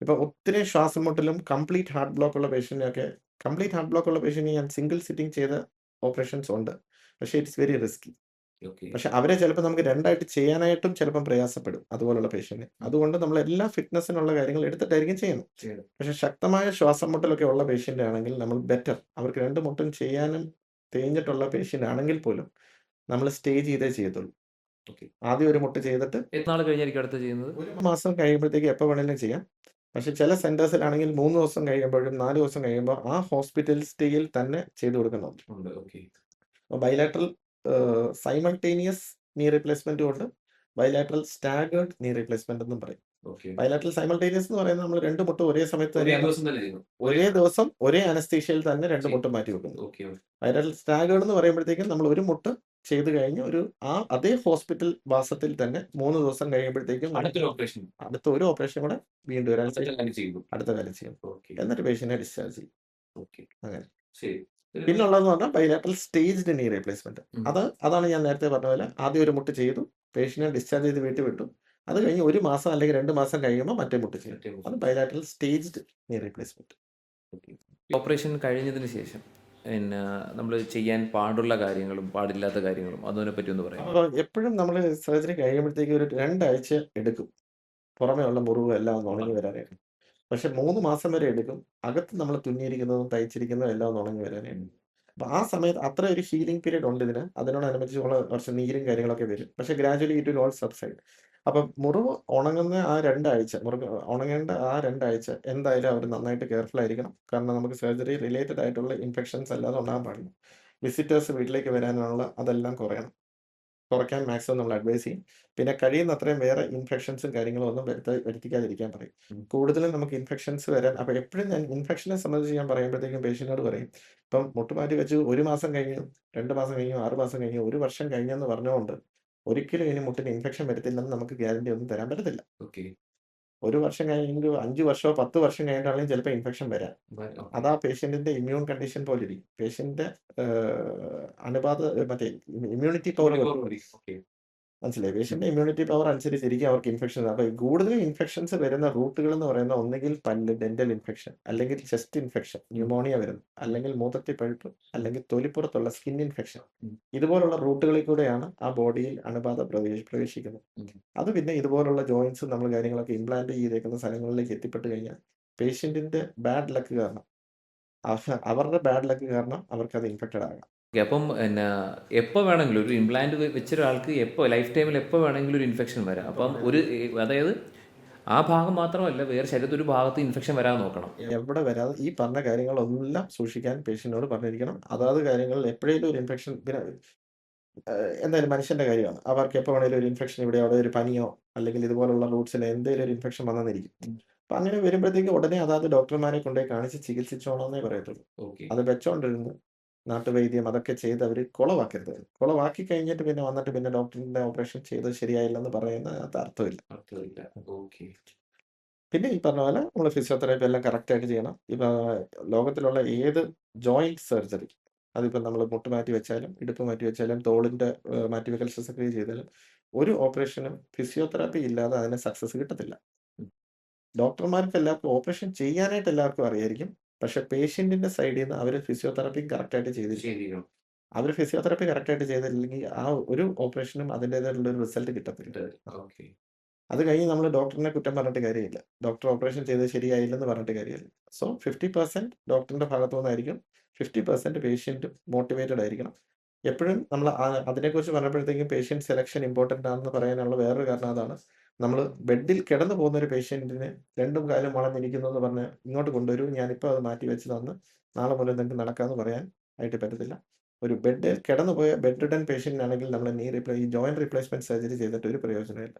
S1: ഇപ്പൊ ഒത്തിരി ശ്വാസം മുട്ടലും കംപ്ലീറ്റ് ഹാർട്ട് ബ്ലോക്ക് ഉള്ള പേഷ്യന്റിനൊക്കെ കംപ്ലീറ്റ് ഹാർട്ട് ബ്ലോക്ക് ഉള്ള പേഷ്യന്റിന് ഞാൻ സിംഗിൾ സിറ്റിംഗ് ചെയ്ത ഓപ്പറേഷൻസ് ഉണ്ട്. പക്ഷെ ഇറ്റ്സ് വെരി റിസ്കി. പക്ഷെ അവരെ ചിലപ്പോൾ നമുക്ക് 2 ആയിട്ട് ചെയ്യാനായിട്ടും ചിലപ്പം പ്രയാസപ്പെടും. അതുപോലുള്ള പേഷ്യന്റ് അതുകൊണ്ട് നമ്മൾ എല്ലാ ഫിറ്റ്നസിനുള്ള കാര്യങ്ങൾ എടുത്തിട്ടായിരിക്കും ചെയ്യുന്നത്.
S2: ചെയ്യണം.
S1: പക്ഷെ ശക്തമായ ശ്വാസം മുട്ടലൊക്കെ ഉള്ള പേഷ്യന്റ് ആണെങ്കിൽ നമ്മൾ ബെറ്റർ അവർക്ക് രണ്ട് മുട്ടും ചെയ്യാനും തേഞ്ഞിട്ടുള്ള പേഷ്യന്റ് ആണെങ്കിൽ പോലും നമ്മൾ സ്റ്റേ ചെയ്തേ ചെയ്യത്തുള്ളൂ.
S2: ഓക്കെ.
S1: ആദ്യം ഒരു മുട്ട ചെയ്തിട്ട്
S2: എത്ര നാൾ കഴിഞ്ഞായിരിക്കും അടുത്ത ചെയ്യുന്നത്?
S1: ഒരു മാസം കഴിയുമ്പോഴത്തേക്ക് എപ്പോൾ വേണമെങ്കിലും ചെയ്യാം. പക്ഷെ ചില സെന്റേഴ്സിലാണെങ്കിൽ മൂന്ന് ദിവസം കഴിയുമ്പോഴും നാല് ദിവസം കഴിയുമ്പോൾ ആ ഹോസ്പിറ്റൽ സ്റ്റേയിൽ തന്നെ ചെയ്തു കൊടുക്കുന്നുണ്ട്. അപ്പോൾ ബൈലാട്രൽ സൈമൾട്ടേനിയസ് നീ റീപ്ലേസ്മെന്റ് കൊണ്ട് ബൈലാട്രൽ സ്റ്റാഗേർഡ് നീ റീപ്ലേസ്മെന്റ് എന്നും പറയും. ബൈലാട്രൽ സൈമൾട്ടേനിയസ് എന്ന് പറയുന്നത് നമ്മൾ രണ്ട് മുട്ട ഒരേ സമയത്ത്
S2: ഒരേ ദിവസം.
S1: ഒരേ അനസ്തീഷ്യയിൽ തന്നെ 2
S2: ചെയ്യും.
S1: മുട്ടും മാറ്റി വെക്കുന്നു. ബൈലാട്രൽ സ്റ്റാഗേർഡ് എന്ന് പറയുമ്പോഴത്തേക്കും നമ്മൾ ഒരു മുട്ട് ചെയ്ത് കഴിഞ്ഞ് ഒരു ആ അതേ ഹോസ്പിറ്റൽ വാസത്തിൽ തന്നെ മൂന്ന് ദിവസം കഴിയുമ്പോഴത്തേക്കും അടുത്ത ഒരു ഓപ്പറേഷൻ കൂടെ വീണ്ടും വരാൻ
S2: അടുത്ത
S1: കാലം ചെയ്യും. എന്നിട്ട് പേഷ്യന്റിനെ ഡിസ്ചാർജ് ചെയ്യും. അങ്ങനെ. പിന്നുള്ളതെന്ന് പറഞ്ഞാൽ ബൈലാറ്ററൽ സ്റ്റേജ്ഡ് നീ റീപ്ലേസ്മെന്റ്. അത് അതാണ് ഞാൻ നേരത്തെ പറഞ്ഞ പോലെ ആദ്യം ഒരു മുട്ട് ചെയ്തു. പേഷ്യന്റിനെ ഡിസ്ചാർജ് ചെയ്ത് വീട്ടിൽ വിട്ടു. അത് കഴിഞ്ഞ് ഒരു മാസം അല്ലെങ്കിൽ രണ്ട് മാസം കഴിയുമ്പോൾ മറ്റേ മുട്ട് ചെയ്യും. അത് bilateral staged knee replacement.
S2: Operation കഴിഞ്ഞതിന് ശേഷം പിന്നെ നമ്മൾ ചെയ്യാൻ പാടുള്ള കാര്യങ്ങളും പാടില്ലാത്ത കാര്യങ്ങളും അതിനെ പറ്റി ഒന്ന്
S1: പറയാം എപ്പോഴും നമ്മൾ സർജറി കഴിയുമ്പോഴത്തേക്ക് ഒരു രണ്ടാഴ്ച എടുക്കും. പുറമേ ഉള്ള മുറിവ് എല്ലാം ഉണങ്ങി വരാനായിട്ട്. പക്ഷെ മൂന്ന് മാസം വരെ എടുക്കും. അകത്ത് നമ്മൾ തുന്നിയിരിക്കുന്നതും തയ്ച്ചിരിക്കുന്നതും എല്ലാം ഉണങ്ങി വരാനായിട്ട്. അപ്പൊ ആ സമയത്ത് അത്ര ഒരു ഹീലിംഗ് പീരീഡ് ഉണ്ട് ഇതിന്. അതിനോടനുബന്ധിച്ചുള്ള കുറച്ച് നീരും കാര്യങ്ങളൊക്കെ വരും. പക്ഷെ gradually it will all subside. അപ്പം മുറിവ് ഉണങ്ങുന്ന ആ 2 ആഴ്ച മുറിവ് ഉണങ്ങേണ്ട ആ രണ്ടാഴ്ച എന്തായാലും അവർ നന്നായിട്ട് കെയർഫുൾ ആയിരിക്കണം. കാരണം നമുക്ക് സർജറി റിലേറ്റഡ് ആയിട്ടുള്ള ഇൻഫെക്ഷൻസ് അല്ലാതെ ഉണ്ടാകാൻ പാടില്ല. വിസിറ്റേഴ്സ് വീട്ടിലേക്ക് വരാനുള്ള അതെല്ലാം കുറയണം. കുറയ്ക്കാൻ മാക്സിമം നമ്മൾ അഡ്വൈസ് ചെയ്യും. പിന്നെ കഴിയുന്ന അത്രയും വേറെ ഇൻഫെക്ഷൻസും കാര്യങ്ങളും ഒന്നും വരുത്ത വരുത്തിക്കാതിരിക്കാൻ പറയും. കൂടുതലും നമുക്ക് ഇൻഫെക്ഷൻസ് വരാൻ അപ്പോൾ എപ്പോഴും ഞാൻ ഇൻഫെക്ഷനെ സംബന്ധിച്ച് ഞാൻ പറയുമ്പോഴത്തേക്കും പേഷ്യന്റോട് പറയും. ഇപ്പം മുട്ടുമാറ്റി വെച്ച് ഒരു മാസം കഴിഞ്ഞു, രണ്ട് മാസം കഴിഞ്ഞു, ആറ് മാസം കഴിഞ്ഞു, ഒരു വർഷം കഴിഞ്ഞെന്ന് പറഞ്ഞുകൊണ്ട് ഒരിക്കലും ഇനി മുട്ടിന് ഇൻഫെക്ഷൻ വരത്തില്ലെന്ന് നമുക്ക് ഗ്യാരണ്ടി ഒന്നും തരാൻ പറ്റത്തില്ല.
S2: ഓക്കെ.
S1: ഒരു വർഷം കഴിഞ്ഞെങ്കിൽ 5 വർഷമോ 10 വർഷം കഴിഞ്ഞിട്ടാണെങ്കിലും ചിലപ്പോൾ ഇൻഫെക്ഷൻ വരാം. അതാ ആ പേഷ്യന്റിന്റെ ഇമ്മ്യൂൺ കണ്ടീഷൻ പോലെ ഇരിക്കും. പേഷ്യന്റിന്റെ അനുപാത മറ്റേ ഇമ്മ്യൂണിറ്റി പവർ. മനസ്സിലായി. പേഷ്യന്റെ ഇമ്മ്യൂണിറ്റി പവർ അനുസരിച്ചിരിക്കും അവർക്ക് ഇൻഫെക്ഷൻ അപ്പോൾ കൂടുതലും ഇൻഫെക്ഷൻസ് വരുന്ന റൂട്ടുകൾ എന്ന് പറയുന്ന ഒന്നുകിൽ പല്ല് ഡെന്റൽ ഇൻഫെക്ഷൻ, അല്ലെങ്കിൽ ചെസ്റ്റ് ഇൻഫെക്ഷൻ, ന്യൂമോണിയ വരുന്നു, അല്ലെങ്കിൽ മൂത്രത്തി പഴുപ്പ്, അല്ലെങ്കിൽ തൊലിപ്പുറത്തുള്ള സ്കിൻ ഇൻഫെക്ഷൻ. ഇതുപോലുള്ള റൂട്ടുകളിൽ കൂടെയാണ് ആ ബോഡിയിൽ അണുബാധ പ്രവേശി പ്രവേശിക്കുന്നത്. അത് പിന്നെ ഇതുപോലുള്ള ജോയിൻസ് നമ്മൾ കാര്യങ്ങളൊക്കെ ഇംപ്ലാന്റ് ചെയ്തേക്കുന്ന സ്ഥലങ്ങളിലേക്ക് എത്തിപ്പെട്ട് കഴിഞ്ഞാൽ പേഷ്യന്റിന്റെ ബാഡ് ലക്ക് കാരണം അവ- അവരുടെ ബാഡ് ലക്ക് കാരണം അവർക്ക് അത് ഇൻഫെക്റ്റഡ് ആകാം.
S2: ഓക്കെ. അപ്പം എന്നാ എപ്പോൾ വേണമെങ്കിലും ഒരു ഇംപ്ലാന്റ് വെച്ച വെച്ചൊരാൾക്ക് എപ്പോൾ ലൈഫ് ടൈമിൽ എപ്പോൾ വേണമെങ്കിലും ഒരു ഇൻഫെക്ഷൻ വരാം. അപ്പം ഒരു അതായത് ആ ഭാഗം മാത്രമല്ല വേറെ ശരീരത്തിൽ ഒരു ഭാഗത്ത് ഇൻഫെക്ഷൻ വരാൻ നോക്കണം.
S1: എവിടെ വരാതെ ഈ പറഞ്ഞ കാര്യങ്ങളെല്ലാം സൂക്ഷിക്കാൻ പേഷ്യന്റിനോട് പറഞ്ഞിരിക്കണം. അതാത് കാര്യങ്ങളിൽ എപ്പോഴേലും ഒരു ഇൻഫെക്ഷൻ പിന്നെ എന്തായാലും മനുഷ്യന്റെ കാര്യമാണ്. അവർക്ക് എപ്പോൾ വേണേലും ഒരു ഇൻഫെക്ഷൻ ഇവിടെ അവിടെ ഒരു പനിയോ അല്ലെങ്കിൽ ഇതുപോലുള്ള റൂട്ട്സിൽ എന്തെങ്കിലും ഒരു ഇൻഫെക്ഷൻ വന്നെന്നിരിക്കും. അപ്പൊ അങ്ങനെ വരുമ്പോഴത്തേക്ക് ഉടനെ അതാത് ഡോക്ടർമാരെ കൊണ്ടുപോയി കാണിച്ച് ചികിത്സിച്ചോണമെന്നേ പറയത്തുള്ളൂ. അത് വെച്ചോണ്ടിരുന്ന് നാട്ടുവൈദ്യം അതൊക്കെ ചെയ്ത് അവർ കുളവാക്കരുത്. കുളവാക്കി കഴിഞ്ഞിട്ട് പിന്നെ വന്നിട്ട് പിന്നെ ഡോക്ടറിന്റെ ഓപ്പറേഷൻ ചെയ്ത് ശരിയായില്ലെന്ന് പറയുന്നതിനകത്ത് അർത്ഥമില്ല.
S2: അർത്ഥമില്ല. ഓക്കെ.
S1: പിന്നെ ഈ പറഞ്ഞ പോലെ നമ്മൾ ഫിസിയോതെറാപ്പി എല്ലാം കറക്റ്റായിട്ട് ചെയ്യണം. ഇപ്പൊ ലോകത്തിലുള്ള ഏത് ജോയിന്റ് സർജറി അതിപ്പോൾ നമ്മൾ മുട്ട് മാറ്റി വെച്ചാലും, ഇടുപ്പ് മാറ്റി വെച്ചാലും, തോളിന്റെ മാറ്റി മാറ്റിവെക്കൽ ശസ്ത്രക്രിയ ചെയ്താലും ഒരു ഓപ്പറേഷനും ഫിസിയോതെറാപ്പി ഇല്ലാതെ അതിന് സക്സസ് കിട്ടത്തില്ല. ഡോക്ടർമാർക്ക് എല്ലാവർക്കും ഓപ്പറേഷൻ ചെയ്യാനായിട്ട് എല്ലാവർക്കും അറിയായിരിക്കും. പക്ഷെ പേഷ്യന്റിന്റെ സൈഡിൽ നിന്ന് അവർ ഫിസിയോതെറാപ്പി കറക്റ്റ് ആയിട്ട് ചെയ്തിരിക്കണം.
S2: ശരിയാണ്.
S1: അവർ ഫിസിയോതെറാപ്പി കറക്റ്റ് ആയിട്ട് ചെയ്തില്ലെങ്കിൽ ആ ഒരു ഓപ്പറേഷനും അതിന്റെതായിട്ടുള്ള ഒരു റിസൾട്ട് കിട്ടത്തില്ല. അത് കഴിഞ്ഞ് നമ്മൾ ഡോക്ടറിനെ കുറ്റം പറഞ്ഞിട്ട് കാര്യമില്ല. ഡോക്ടർ ഓപ്പറേഷൻ ചെയ്തത് ശരിയായില്ലെന്ന് പറഞ്ഞിട്ട് കാര്യമില്ല. സോ 50% ഡോക്ടറിന്റെ ഭാഗത്തു നിന്നായിരിക്കും. 50% പേഷ്യന്റ് മോട്ടിവേറ്റഡ് ആയിരിക്കണം. എപ്പോഴും നമ്മൾ അതിനെക്കുറിച്ച് പറഞ്ഞപ്പോഴത്തേക്കും പേഷ്യന്റ് സെലക്ഷൻ ഇമ്പോർട്ടന്റ് ആണെന്ന് പറയാനുള്ള വേറൊരു കാരണം അതാണ്. നമ്മൾ ബെഡിൽ കിടന്നു പോകുന്ന ഒരു പേഷ്യന്റിന് രണ്ടും കാലും വളഞ്ഞിരിക്കുന്നു എന്ന് പറഞ്ഞ് ഇങ്ങോട്ട് കൊണ്ടുവരൂ ഞാനിപ്പോൾ അത് മാറ്റി വെച്ച് തന്ന് നാളെ മുതൽ നിങ്ങൾക്ക് നടക്കാമെന്ന് പറയാൻ ആയിട്ട് പറ്റത്തില്ല. ഒരു ബെഡിൽ കിടന്നുപോയ ബെഡ് റിഡൻ പേഷ്യന്റിനാണെങ്കിൽ നമ്മൾ നീ റീപ്ലേ ഈ ജോയിന്റ് റീപ്ലേസ്മെന്റ് സർജറി ചെയ്തിട്ട് ഒരു പ്രയോജനമില്ല.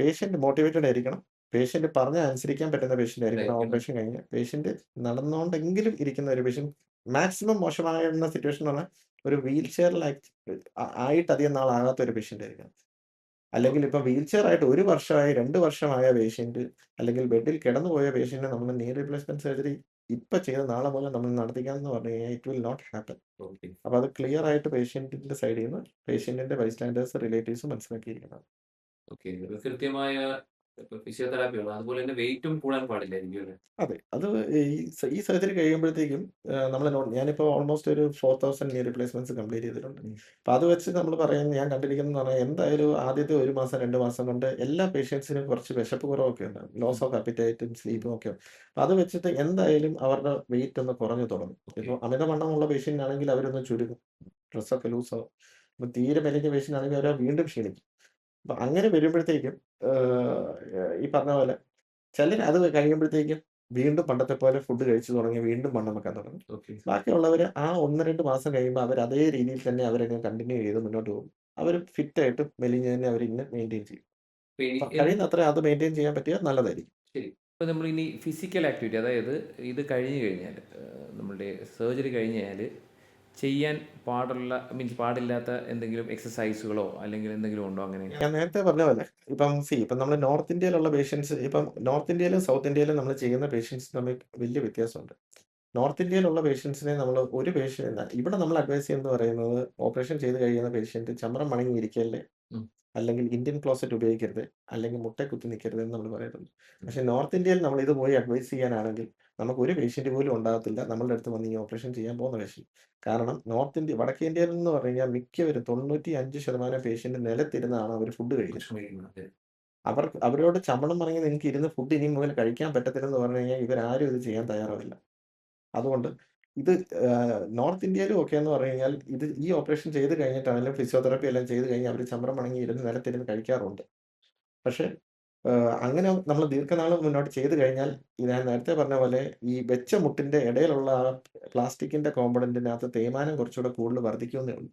S1: പേഷ്യന്റ് മോട്ടിവേറ്റഡ് ആയിരിക്കണം. പേഷ്യന്റ് പറഞ്ഞ് അനുസരിക്കാൻ പറ്റുന്ന പേഷ്യന്റ് ആയിരിക്കണം. ഓപ്പറേഷൻ കഴിഞ്ഞ്. പേഷ്യന്റ് നടന്നുകൊണ്ടെങ്കിലും ഇരിക്കുന്ന ഒരു പേഷ്യന്റ് മാക്സിമം മോശമാകുന്ന സിറ്റുവേഷൻ എന്ന് പറഞ്ഞാൽ ഒരു വീൽ ചെയറിൽ ആയിട്ട് അധികം നാളാകാത്ത ഒരു പേഷ്യന്റ് ആയിരിക്കണം. അല്ലെങ്കിൽ ഇപ്പൊ വീൽ ചെയർ ആയിട്ട് ഒരു വർഷമായി രണ്ട് വർഷമായ പേഷ്യന്റ് അല്ലെങ്കിൽ ബെഡിൽ കിടന്നുപോയ പേഷ്യന്റ് നമ്മൾ നീ റീപ്ലേസ്മെന്റ് സർജറി ഇപ്പൊ ചെയ്ത് നാളെ മുതൽ നമ്മൾ നടത്തിക്കാം എന്ന് പറഞ്ഞു കഴിഞ്ഞാൽ it will not happen.
S2: Okay.
S1: അപ്പൊ അത് ക്ലിയർ ആയിട്ട് പേഷ്യന്റിന്റെ സൈഡിൽ നിന്ന് പേഷ്യന്റിന്റെ ബൈസ്റ്റാൻഡേഴ്സ് റിലേറ്റീവ്സ് മനസ്സിലാക്കിയിരിക്കണം.
S2: ഓക്കെ. ഫിസിയോതെറാപ്പി. അതുപോലെ തന്നെ വെയിറ്റും കൂടാൻ പാടില്ല?
S1: അതെ. അത് ഈ സ ഈ സർജറി കഴിയുമ്പോഴത്തേക്കും നമ്മൾ ഞാനിപ്പോൾ ഞാനിപ്പോ ഓൾമോസ്റ്റ് ഒരു 4000 നീ റിപ്ലേസ്മെന്റ്സ് കംപ്ലീറ്റ് ചെയ്തിട്ടുണ്ട്.
S2: അപ്പോൾ
S1: അപ്പൊ അത് വെച്ച് നമ്മൾ പറയുന്നത് ഞാൻ കണ്ടിരിക്കുന്നത് പറഞ്ഞാൽ എന്തായാലും ആദ്യത്തെ ഒരു മാസം രണ്ട് മാസം കൊണ്ട് എല്ലാ പേഷ്യൻസിനും കുറച്ച് വിശപ്പ് കുറവൊക്കെ ഉണ്ട് ലോസ് ഓഫ് അപ്പിറ്റൈറ്റും സ്ലീപ്പും ഒക്കെ. അപ്പോൾ അത് വെച്ചിട്ട് എന്തായാലും അവരുടെ വെയിറ്റ് ഒന്ന് കുറഞ്ഞു തുടങ്ങും.
S2: ഓക്കെ.
S1: ഇപ്പൊ അമിതവണ്ണമുള്ള പേഷ്യന്റ് ആണെങ്കിൽ അവരൊന്ന് ചുരുങ്ങും. ഡ്രസ്സൊക്കെ ലൂസാവും. ഇപ്പൊ തീരെ മെലിഞ്ഞ പേഷ്യന്റ് ആണെങ്കിൽ അവരെ വീണ്ടും ക്ഷീണിക്കും. അപ്പൊ അങ്ങനെ വരുമ്പോഴത്തേക്കും ഈ പറഞ്ഞ പോലെ ചിലർ അത് കഴിയുമ്പോഴത്തേക്കും വീണ്ടും പണ്ടത്തെ പോലെ ഫുഡ് കഴിച്ചു തുടങ്ങി വീണ്ടും പണം വെക്കാൻ തുടങ്ങി ബാക്കിയുള്ളവർ ആ 1, 2 മാസം കഴിയുമ്പോൾ അവർ അതേ രീതിയിൽ തന്നെ അവരങ്ങ് കണ്ടിന്യൂ ചെയ്ത് മുന്നോട്ട് പോകും. അവർ ഫിറ്റ് ആയിട്ട് മെലിഞ്ഞ് തന്നെ അവർ ഇന്ന് മെയിന്റെയിൻ
S2: ചെയ്യും. കഴിയുന്ന
S1: അത്ര കഴിയുന്നത്ര അത് മെയിന്റെയിൻ ചെയ്യാൻ പറ്റിയാൽ നല്ലതായിരിക്കും.
S2: ശരി. നമ്മൾ ഇനി ഫിസിക്കൽ ആക്ടിവിറ്റി അതായത് ഇത് കഴിഞ്ഞു കഴിഞ്ഞാൽ നമ്മളുടെ സർജറി കഴിഞ്ഞ് കഴിഞ്ഞാൽ ചെയ്യാൻ പാടുള്ള മീൻസ് പാടില്ലാത്ത എന്തെങ്കിലും എക്സസൈസുകളോ അല്ലെങ്കിൽ എന്തെങ്കിലും ഉണ്ടോ അങ്ങനെ?
S1: ഞാൻ നേരത്തെ പറഞ്ഞ പോലെ ഇപ്പം സി ഇപ്പം നമ്മൾ നോർത്ത് ഇന്ത്യയിലുള്ള പേഷ്യൻസ് ഇപ്പം നോർത്ത് ഇന്ത്യയിലും സൗത്ത് ഇന്ത്യയിലും നമ്മൾ ചെയ്യുന്ന പേഷ്യൻസ് തമ്മിൽ വലിയ വ്യത്യാസമുണ്ട്. നോർത്ത് ഇന്ത്യയിലുള്ള പേഷ്യൻസിനെ നമ്മൾ ഒരു പേഷ്യന്റ് ഇവിടെ നമ്മൾ അഡ്വൈസ് ചെയ്യുന്നത് പറയുന്നത് ഓപ്പറേഷൻ ചെയ്ത് കഴിയുന്ന പേഷ്യന്റ് ചമ്രം മണങ്ങി ഇരിക്കല്ലേ അല്ലെങ്കിൽ ഇന്ത്യൻ ക്ലോസറ്റ് ഉപയോഗിക്കരുത് അല്ലെങ്കിൽ മുട്ട കുത്തി നിൽക്കരുത് എന്ന് നമ്മൾ പറയുന്നുണ്ട്. പക്ഷേ നോർത്ത് ഇന്ത്യയിൽ നമ്മൾ ഇത് പോയി അഡ്വൈസ് ചെയ്യാനാണെങ്കിൽ നമുക്ക് ഒരു പേഷ്യന്റ് പോലും ഉണ്ടാകത്തില്ല നമ്മളുടെ അടുത്ത് വന്ന് ഈ ഓപ്പറേഷൻ ചെയ്യാൻ പോകുന്ന പേഷ്യന്റ് കാരണം നോർത്ത് ഇന്ത്യ വടക്കേ ഇന്ത്യയിൽ എന്ന് പറഞ്ഞു കഴിഞ്ഞാൽ മിക്കവരും തൊണ്ണൂറ്റി അഞ്ച് ശതമാനം പേഷ്യന്റ് നിലത്തിരുന്നാണ് അവർ ഫുഡ് കഴിക്കുന്നത്. അവർക്ക് അവരോട് ചമ്മണം പറഞ്ഞ് നിങ്ങൾക്ക് ഇരുന്ന് ഫുഡ് ഇനി മുതൽ കഴിക്കാൻ പറ്റത്തില്ലെന്ന് പറഞ്ഞു കഴിഞ്ഞാൽ ഇവരാരും ഇത് ചെയ്യാൻ തയ്യാറാവില്ല. അതുകൊണ്ട് ഇത് നോർത്ത് ഇന്ത്യയിലും ഒക്കെ എന്ന് പറഞ്ഞു കഴിഞ്ഞാൽ ഇത് ഈ ഓപ്പറേഷൻ ചെയ്ത് കഴിഞ്ഞിട്ടാണെങ്കിലും ഫിസിയോതെറാപ്പി എല്ലാം ചെയ്ത് കഴിഞ്ഞാൽ അവർ ചമരം മണങ്ങി ഇരുന്ന് നിലത്തിരുന്ന് കഴിക്കാറുണ്ട്. പക്ഷെ അങ്ങനെ നമ്മൾ ദീർഘനാൾ മുന്നോട്ട് ചെയ്ത് കഴിഞ്ഞാൽ ഞാൻ നേരത്തെ പറഞ്ഞ പോലെ ഈ വെച്ച മുട്ടിന്റെ ഇടയിലുള്ള ആ പ്ലാസ്റ്റിക്കിന്റെ കോമ്പണന്റിനകത്ത് തേയ്മാനം കുറച്ചുകൂടെ കൂടുതൽ വർദ്ധിക്കുമെന്നേ ഉള്ളൂ.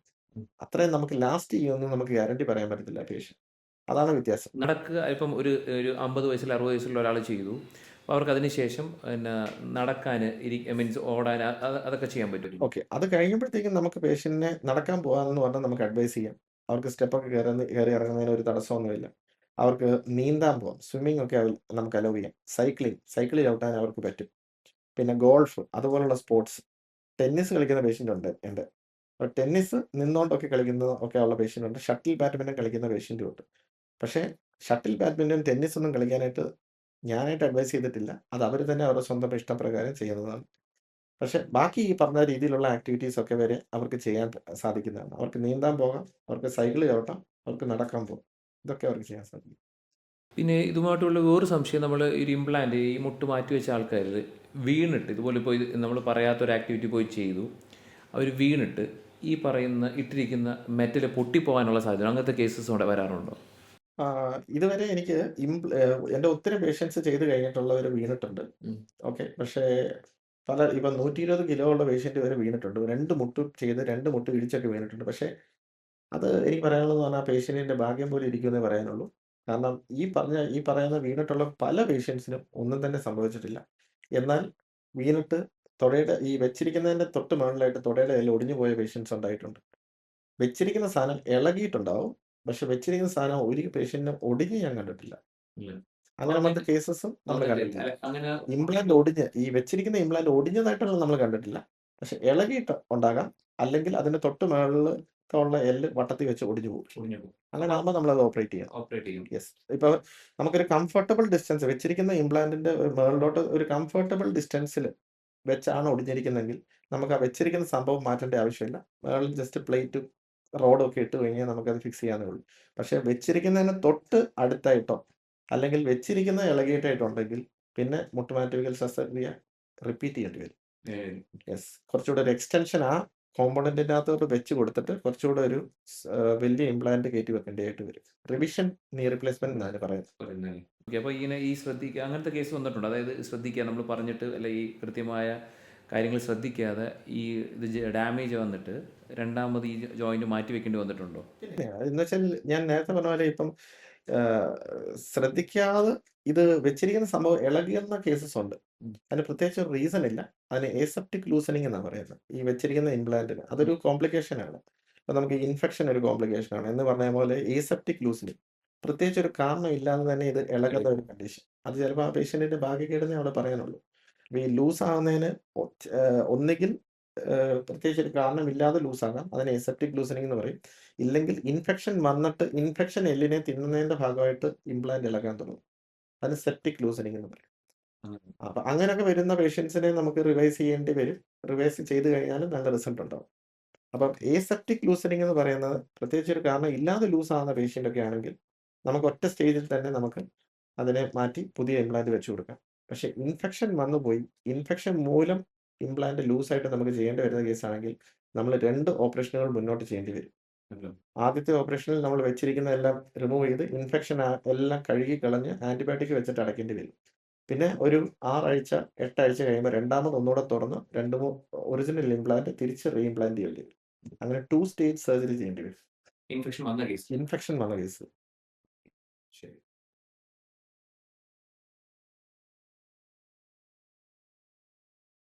S1: അത്രയും നമുക്ക് ലാസ്റ്റ് ചെയ്യുമെന്ന് നമുക്ക് ഗ്യാരണ്ടി പറയാൻ പറ്റത്തില്ല പേഷ്യൻ അതാണ് വ്യത്യാസം.
S2: നടക്കുക ഇപ്പം ഒരു ഒരു 50 വയസ്സിൽ അറുപത് വയസ്സിലുള്ള ഒരാൾ ചെയ്തു. അപ്പോൾ അവർക്ക് അതിന് ശേഷം പിന്നെ നടക്കാൻ മീൻസ് ഓടാൻ അതൊക്കെ ചെയ്യാൻ പറ്റും.
S1: ഓക്കെ. അത് കഴിയുമ്പോഴത്തേക്കും നമുക്ക് പേഷ്യന്റിനെ നടക്കാൻ പോകാമെന്ന് പറഞ്ഞാൽ നമുക്ക് അഡ്വൈസ് ചെയ്യാം. അവർക്ക് സ്റ്റെപ്പൊക്കെ കയറി കയറി ഇറങ്ങുന്നതിന് ഒരു തടസ്സമൊന്നുമില്ല. അവർക്ക് നീന്താൻ പോകാം സ്വിമ്മിംഗ് ഒക്കെ നമുക്ക് അലോ ചെയ്യാം. സൈക്ലിംഗ് സൈക്കിളിൽ ചവിട്ടാൻ അവർക്ക് പറ്റും. പിന്നെ ഗോൾഫ് അതുപോലുള്ള സ്പോർട്സ്. ടെന്നീസ് കളിക്കുന്ന പേഷ്യന്റ് ഉണ്ട് ഉണ്ട് അപ്പോൾ ടെന്നീസ് നിന്നോണ്ടൊക്കെ കളിക്കുന്ന ഒക്കെ ഉള്ള പേഷ്യന്റ് ഉണ്ട്. ഷട്ടിൽ ബാഡ്മിന്റൺ കളിക്കുന്ന പേഷ്യന്റും ഉണ്ട്. പക്ഷേ ഷട്ടിൽ ബാഡ്മിന്റൺ ടെന്നീസ് ഒന്നും കളിക്കാനായിട്ട് ഞാനായിട്ട് അഡ്വൈസ് ചെയ്തിട്ടില്ല. അത് അവർ തന്നെ അവരുടെ സ്വന്തം ഇഷ്ടപ്രകാരം ചെയ്യുന്നതാണ്. പക്ഷേ ബാക്കി ഈ പറഞ്ഞ രീതിയിലുള്ള ആക്ടിവിറ്റീസ് ഒക്കെ വരെ അവർക്ക് ചെയ്യാൻ സാധിക്കുന്നതാണ്. അവർക്ക് നീന്താൻ പോകാം, അവർക്ക് സൈക്കിൾ ചവിട്ടാം, അവർക്ക് നടക്കാൻ പോകാം. ഇതൊക്കെ അവർക്ക് ചെയ്യാൻ സാധിക്കും.
S2: പിന്നെ ഇതുമായിട്ടുള്ള വേറൊരു സംശയം നമ്മൾ ഒരു ഇംപ്ലാന്റ് ഈ മുട്ട് മാറ്റി വെച്ച ആൾക്കാർ വീണിട്ട് ഇതുപോലെ ഇപ്പോൾ ഇത് നമ്മൾ പറയാത്ത ഒരു ആക്ടിവിറ്റി പോയി ചെയ്തു. അവർ വീണിട്ട് ഈ പറയുന്ന ഇട്ടിരിക്കുന്ന മെറ്റൽ പൊട്ടിപ്പോകാനുള്ള സാധ്യത അങ്ങനത്തെ കേസസ് വരാറുണ്ടോ?
S1: ഇതുവരെ എനിക്ക് എന്റെ ഒത്തിരി പേഷ്യൻസ് ചെയ്ത് കഴിഞ്ഞിട്ടുള്ളവർ വീണിട്ടുണ്ട്. ഓക്കെ. പക്ഷേ പല ഇപ്പം 120 കിലോ ഉള്ള പേഷ്യന്റ് വരെ വീണിട്ടുണ്ട്. രണ്ട് മുട്ട് ചെയ്ത് രണ്ട് മുട്ട് ഇടിച്ചൊക്കെ വീണിട്ടുണ്ട്. പക്ഷേ അത് എനിക്ക് പറയാനുള്ളതെന്ന് പറഞ്ഞാൽ പേഷ്യന്റിന്റെ ഭാഗ്യം പോലെ ഇരിക്കുമെന്നേ പറയാനുള്ളൂ. കാരണം ഈ പറഞ്ഞ ഈ പറയുന്ന വീണിട്ടുള്ള പല പേഷ്യൻസിനും ഒന്നും തന്നെ സംഭവിച്ചിട്ടില്ല. എന്നാൽ വീണിട്ട് തുടയുടെ ഈ വെച്ചിരിക്കുന്നതിന്റെ തൊട്ട് മുകളിലായിട്ട് തുടയുടെ എല്ല് ഒടിഞ്ഞു പോയ പേഷ്യൻസ് ഉണ്ടായിട്ടുണ്ട്. വെച്ചിരിക്കുന്ന സാധനം ഇളകിയിട്ടുണ്ടാവും. പക്ഷെ വെച്ചിരിക്കുന്ന സാധനം ഒരു പേഷ്യന്റിനും ഒടിഞ്ഞ് ഞാൻ കണ്ടിട്ടില്ല. അങ്ങനെ മറ്റു കേസസും നമ്മൾ കണ്ടിട്ടില്ല. ഇംപ്ലാന്റ് ഒടിഞ്ഞ് ഈ വെച്ചിരിക്കുന്ന ഇംപ്ലാന്റ് ഒടിഞ്ഞതായിട്ടുള്ള നമ്മൾ കണ്ടിട്ടില്ല. പക്ഷെ ഇളകിയിട്ട് ഉണ്ടാകാം. അല്ലെങ്കിൽ അതിന്റെ തൊട്ട് മുകളിലത്തെ ഉള്ള എല്ല് വട്ടത്തിൽ വെച്ച് ഒടിഞ്ഞു പോകും.
S2: ഒടിഞ്ഞു പോകും.
S1: അങ്ങനെ ആകുമ്പോൾ നമ്മൾ അത് ഓപ്പറേറ്റ് ചെയ്യാം
S2: ഓപ്പറേറ്റ് ചെയ്യും.
S1: യെസ്. ഇപ്പോൾ നമുക്കൊരു കംഫർട്ടബിൾ ഡിസ്റ്റൻസ് വെച്ചിരിക്കുന്ന ഇംപ്ലാന്റിന്റെ മേളിലോട്ട് ഒരു കംഫർട്ടബിൾ ഡിസ്റ്റൻസിൽ വെച്ചാണ് ഒടിഞ്ഞിരിക്കുന്നതെങ്കിൽ നമുക്ക് ആ വെച്ചിരിക്കുന്ന സംഭവം മാറ്റേണ്ട ആവശ്യമില്ല. മേളിൽ ജസ്റ്റ് പ്ലേറ്റും റോഡും ഒക്കെ ഇട്ട് കഴിഞ്ഞാൽ നമുക്കത് ഫിക്സ് ചെയ്യാനേ ഉള്ളൂ. പക്ഷേ വെച്ചിരിക്കുന്നതിന് തൊട്ട് അടുത്തായിട്ടോ അല്ലെങ്കിൽ വെച്ചിരിക്കുന്ന ഇളകിയിട്ടായിട്ടുണ്ടെങ്കിൽ പിന്നെ മുട്ടുമാറ്റിവെക്കൽ ശസ്ത്രക്രിയ റിപ്പീറ്റ് ചെയ്യേണ്ടി വരും. യെസ്. കുറച്ചുകൂടെ ഒരു എക്സ്റ്റൻഷൻ ആ കോമ്പണന്റിനകത്തോട്ട് വെച്ച് കൊടുത്തിട്ട് കുറച്ചുകൂടെ ഒരു വലിയ ഇംപ്ലാന്റ് കയറ്റി വെക്കേണ്ടതായിട്ട് വരും. റിവിഷൻ നീ റിപ്ലേസ്മെന്റ് എന്നാണ് പറയുന്നത്.
S2: അപ്പോൾ ഇങ്ങനെ ഈ ശ്രദ്ധിക്കുക അങ്ങനത്തെ കേസ് വന്നിട്ടുണ്ട് അതായത് ശ്രദ്ധിക്കുക നമ്മൾ പറഞ്ഞിട്ട് അല്ല ഈ കൃത്യമായ കാര്യങ്ങൾ ശ്രദ്ധിക്കാതെ ഈ ഇത് ഡാമേജ് വന്നിട്ട് രണ്ടാമത് ഈ ജോയിന്റ് മാറ്റി വെക്കേണ്ടി വന്നിട്ടുണ്ടോ?
S1: എന്ന് വെച്ചാൽ ഞാൻ നേരത്തെ പറഞ്ഞ പോലെ ഇപ്പം ശ്രദ്ധിക്കാതെ ഇത് വെച്ചിരിക്കുന്ന സംഭവം ഇളകിയെന്ന കേസസ് ഉണ്ട്. അതിന് പ്രത്യേകിച്ച് ഒരു റീസൺ ഇല്ല. അതിന് ഏസെപ്റ്റിക് ലൂസനിങ് എന്നാണ് പറയുന്നത്. ഈ വെച്ചിരിക്കുന്ന ഇംപ്ലാന്റിന്. അതൊരു കോംപ്ലിക്കേഷൻ ആണ്. അപ്പൊ നമുക്ക് ഇൻഫെക്ഷൻ ഒരു കോംപ്ലിക്കേഷൻ ആണ്. എന്ന് പറഞ്ഞ പോലെ ഏസെപ്റ്റിക് ലൂസനിങ്. പ്രത്യേകിച്ച് ഒരു കാരണം ഇല്ലാതെ തന്നെ ഇത് ഇളകുന്ന ഒരു കണ്ടീഷൻ. അത് ചിലപ്പോൾ ആ പേഷ്യന്റിന്റെ ഭാഗ്യക്കേടെന്നേ അവിടെ പറയാനുള്ളൂ. അപ്പൊ ഈ ലൂസ് ആവുന്നതിന് ഒന്നെങ്കിൽ പ്രത്യേകിച്ച് ഒരു കാരണമില്ലാതെ ആകാം. അതിന് എസെപ്റ്റിക് ലൂസനിങ് എന്ന് പറയും. ഇല്ലെങ്കിൽ ഇൻഫെക്ഷൻ വന്നിട്ട് ഇൻഫെക്ഷൻ എല്ലിനെ തിന്നുന്നതിന്റെ ഭാഗമായിട്ട് ഇംപ്ലാന്റ് ഇളകാൻ തുടങ്ങും. അതിന് സെപ്റ്റിക് ലൂസനിങ് എന്ന് പറയും. അപ്പൊ അങ്ങനെയൊക്കെ വരുന്ന പേഷ്യൻസിനെ നമുക്ക് റിവൈസ് ചെയ്യേണ്ടി വരും. റിവൈസ് ചെയ്ത് കഴിഞ്ഞാൽ നല്ല റിസൾട്ട് ഉണ്ടാവും. അപ്പം ഏസെപ്റ്റിക് ലൂസനിങ് എന്ന് പറയുന്നത് പ്രത്യേകിച്ച് ഒരു കാരണം ഇല്ലാതെ ലൂസ് ആവുന്ന പേഷ്യന്റ് ഒക്കെ ആണെങ്കിൽ നമുക്ക് ഒറ്റ സ്റ്റേജിൽ തന്നെ നമുക്ക് അതിനെ മാറ്റി പുതിയ ഇംപ്ലാന്റ് വെച്ചു കൊടുക്കാം. പക്ഷെ ഇൻഫെക്ഷൻ വന്നുപോയി ഇൻഫെക്ഷൻ മൂലം ഇംപ്ലാന്റ് ലൂസ് ആയിട്ട് നമുക്ക് ചെയ്യേണ്ടി വരുന്ന കേസാണെങ്കിൽ നമ്മൾ രണ്ട് ഓപ്പറേഷനുകൾ മുന്നോട്ട് ചെയ്യേണ്ടി വരും. ആദ്യത്തെ ഓപ്പറേഷനിൽ നമ്മൾ വെച്ചിരിക്കുന്ന എല്ലാം റിമൂവ് ചെയ്ത് ഇൻഫെക്ഷൻ എല്ലാം കഴുകി കളഞ്ഞ് ആന്റിബയോട്ടിക് വെച്ചിട്ട് അടയ്ക്കേണ്ടി വരും. പിന്നെ ഒരു 6 ആഴ്ച 8 ആഴ്ച കഴിയുമ്പോൾ രണ്ടാമത് ഒന്നുകൂടെ തുറന്ന് 2 മൂ ഒറിജിനൽ ഇംപ്ലാന്റ് തിരിച്ച് റീഇംപ്ലാന്റ് ചെയ്യേണ്ടി വരും. അങ്ങനെ ടു സ്റ്റേജ് സർജറി ചെയ്യേണ്ടി വരും.
S2: ഇൻഫെക്ഷൻ വന്ന കേസ്.
S1: ഇൻഫെക്ഷൻ വന്ന കേസ്.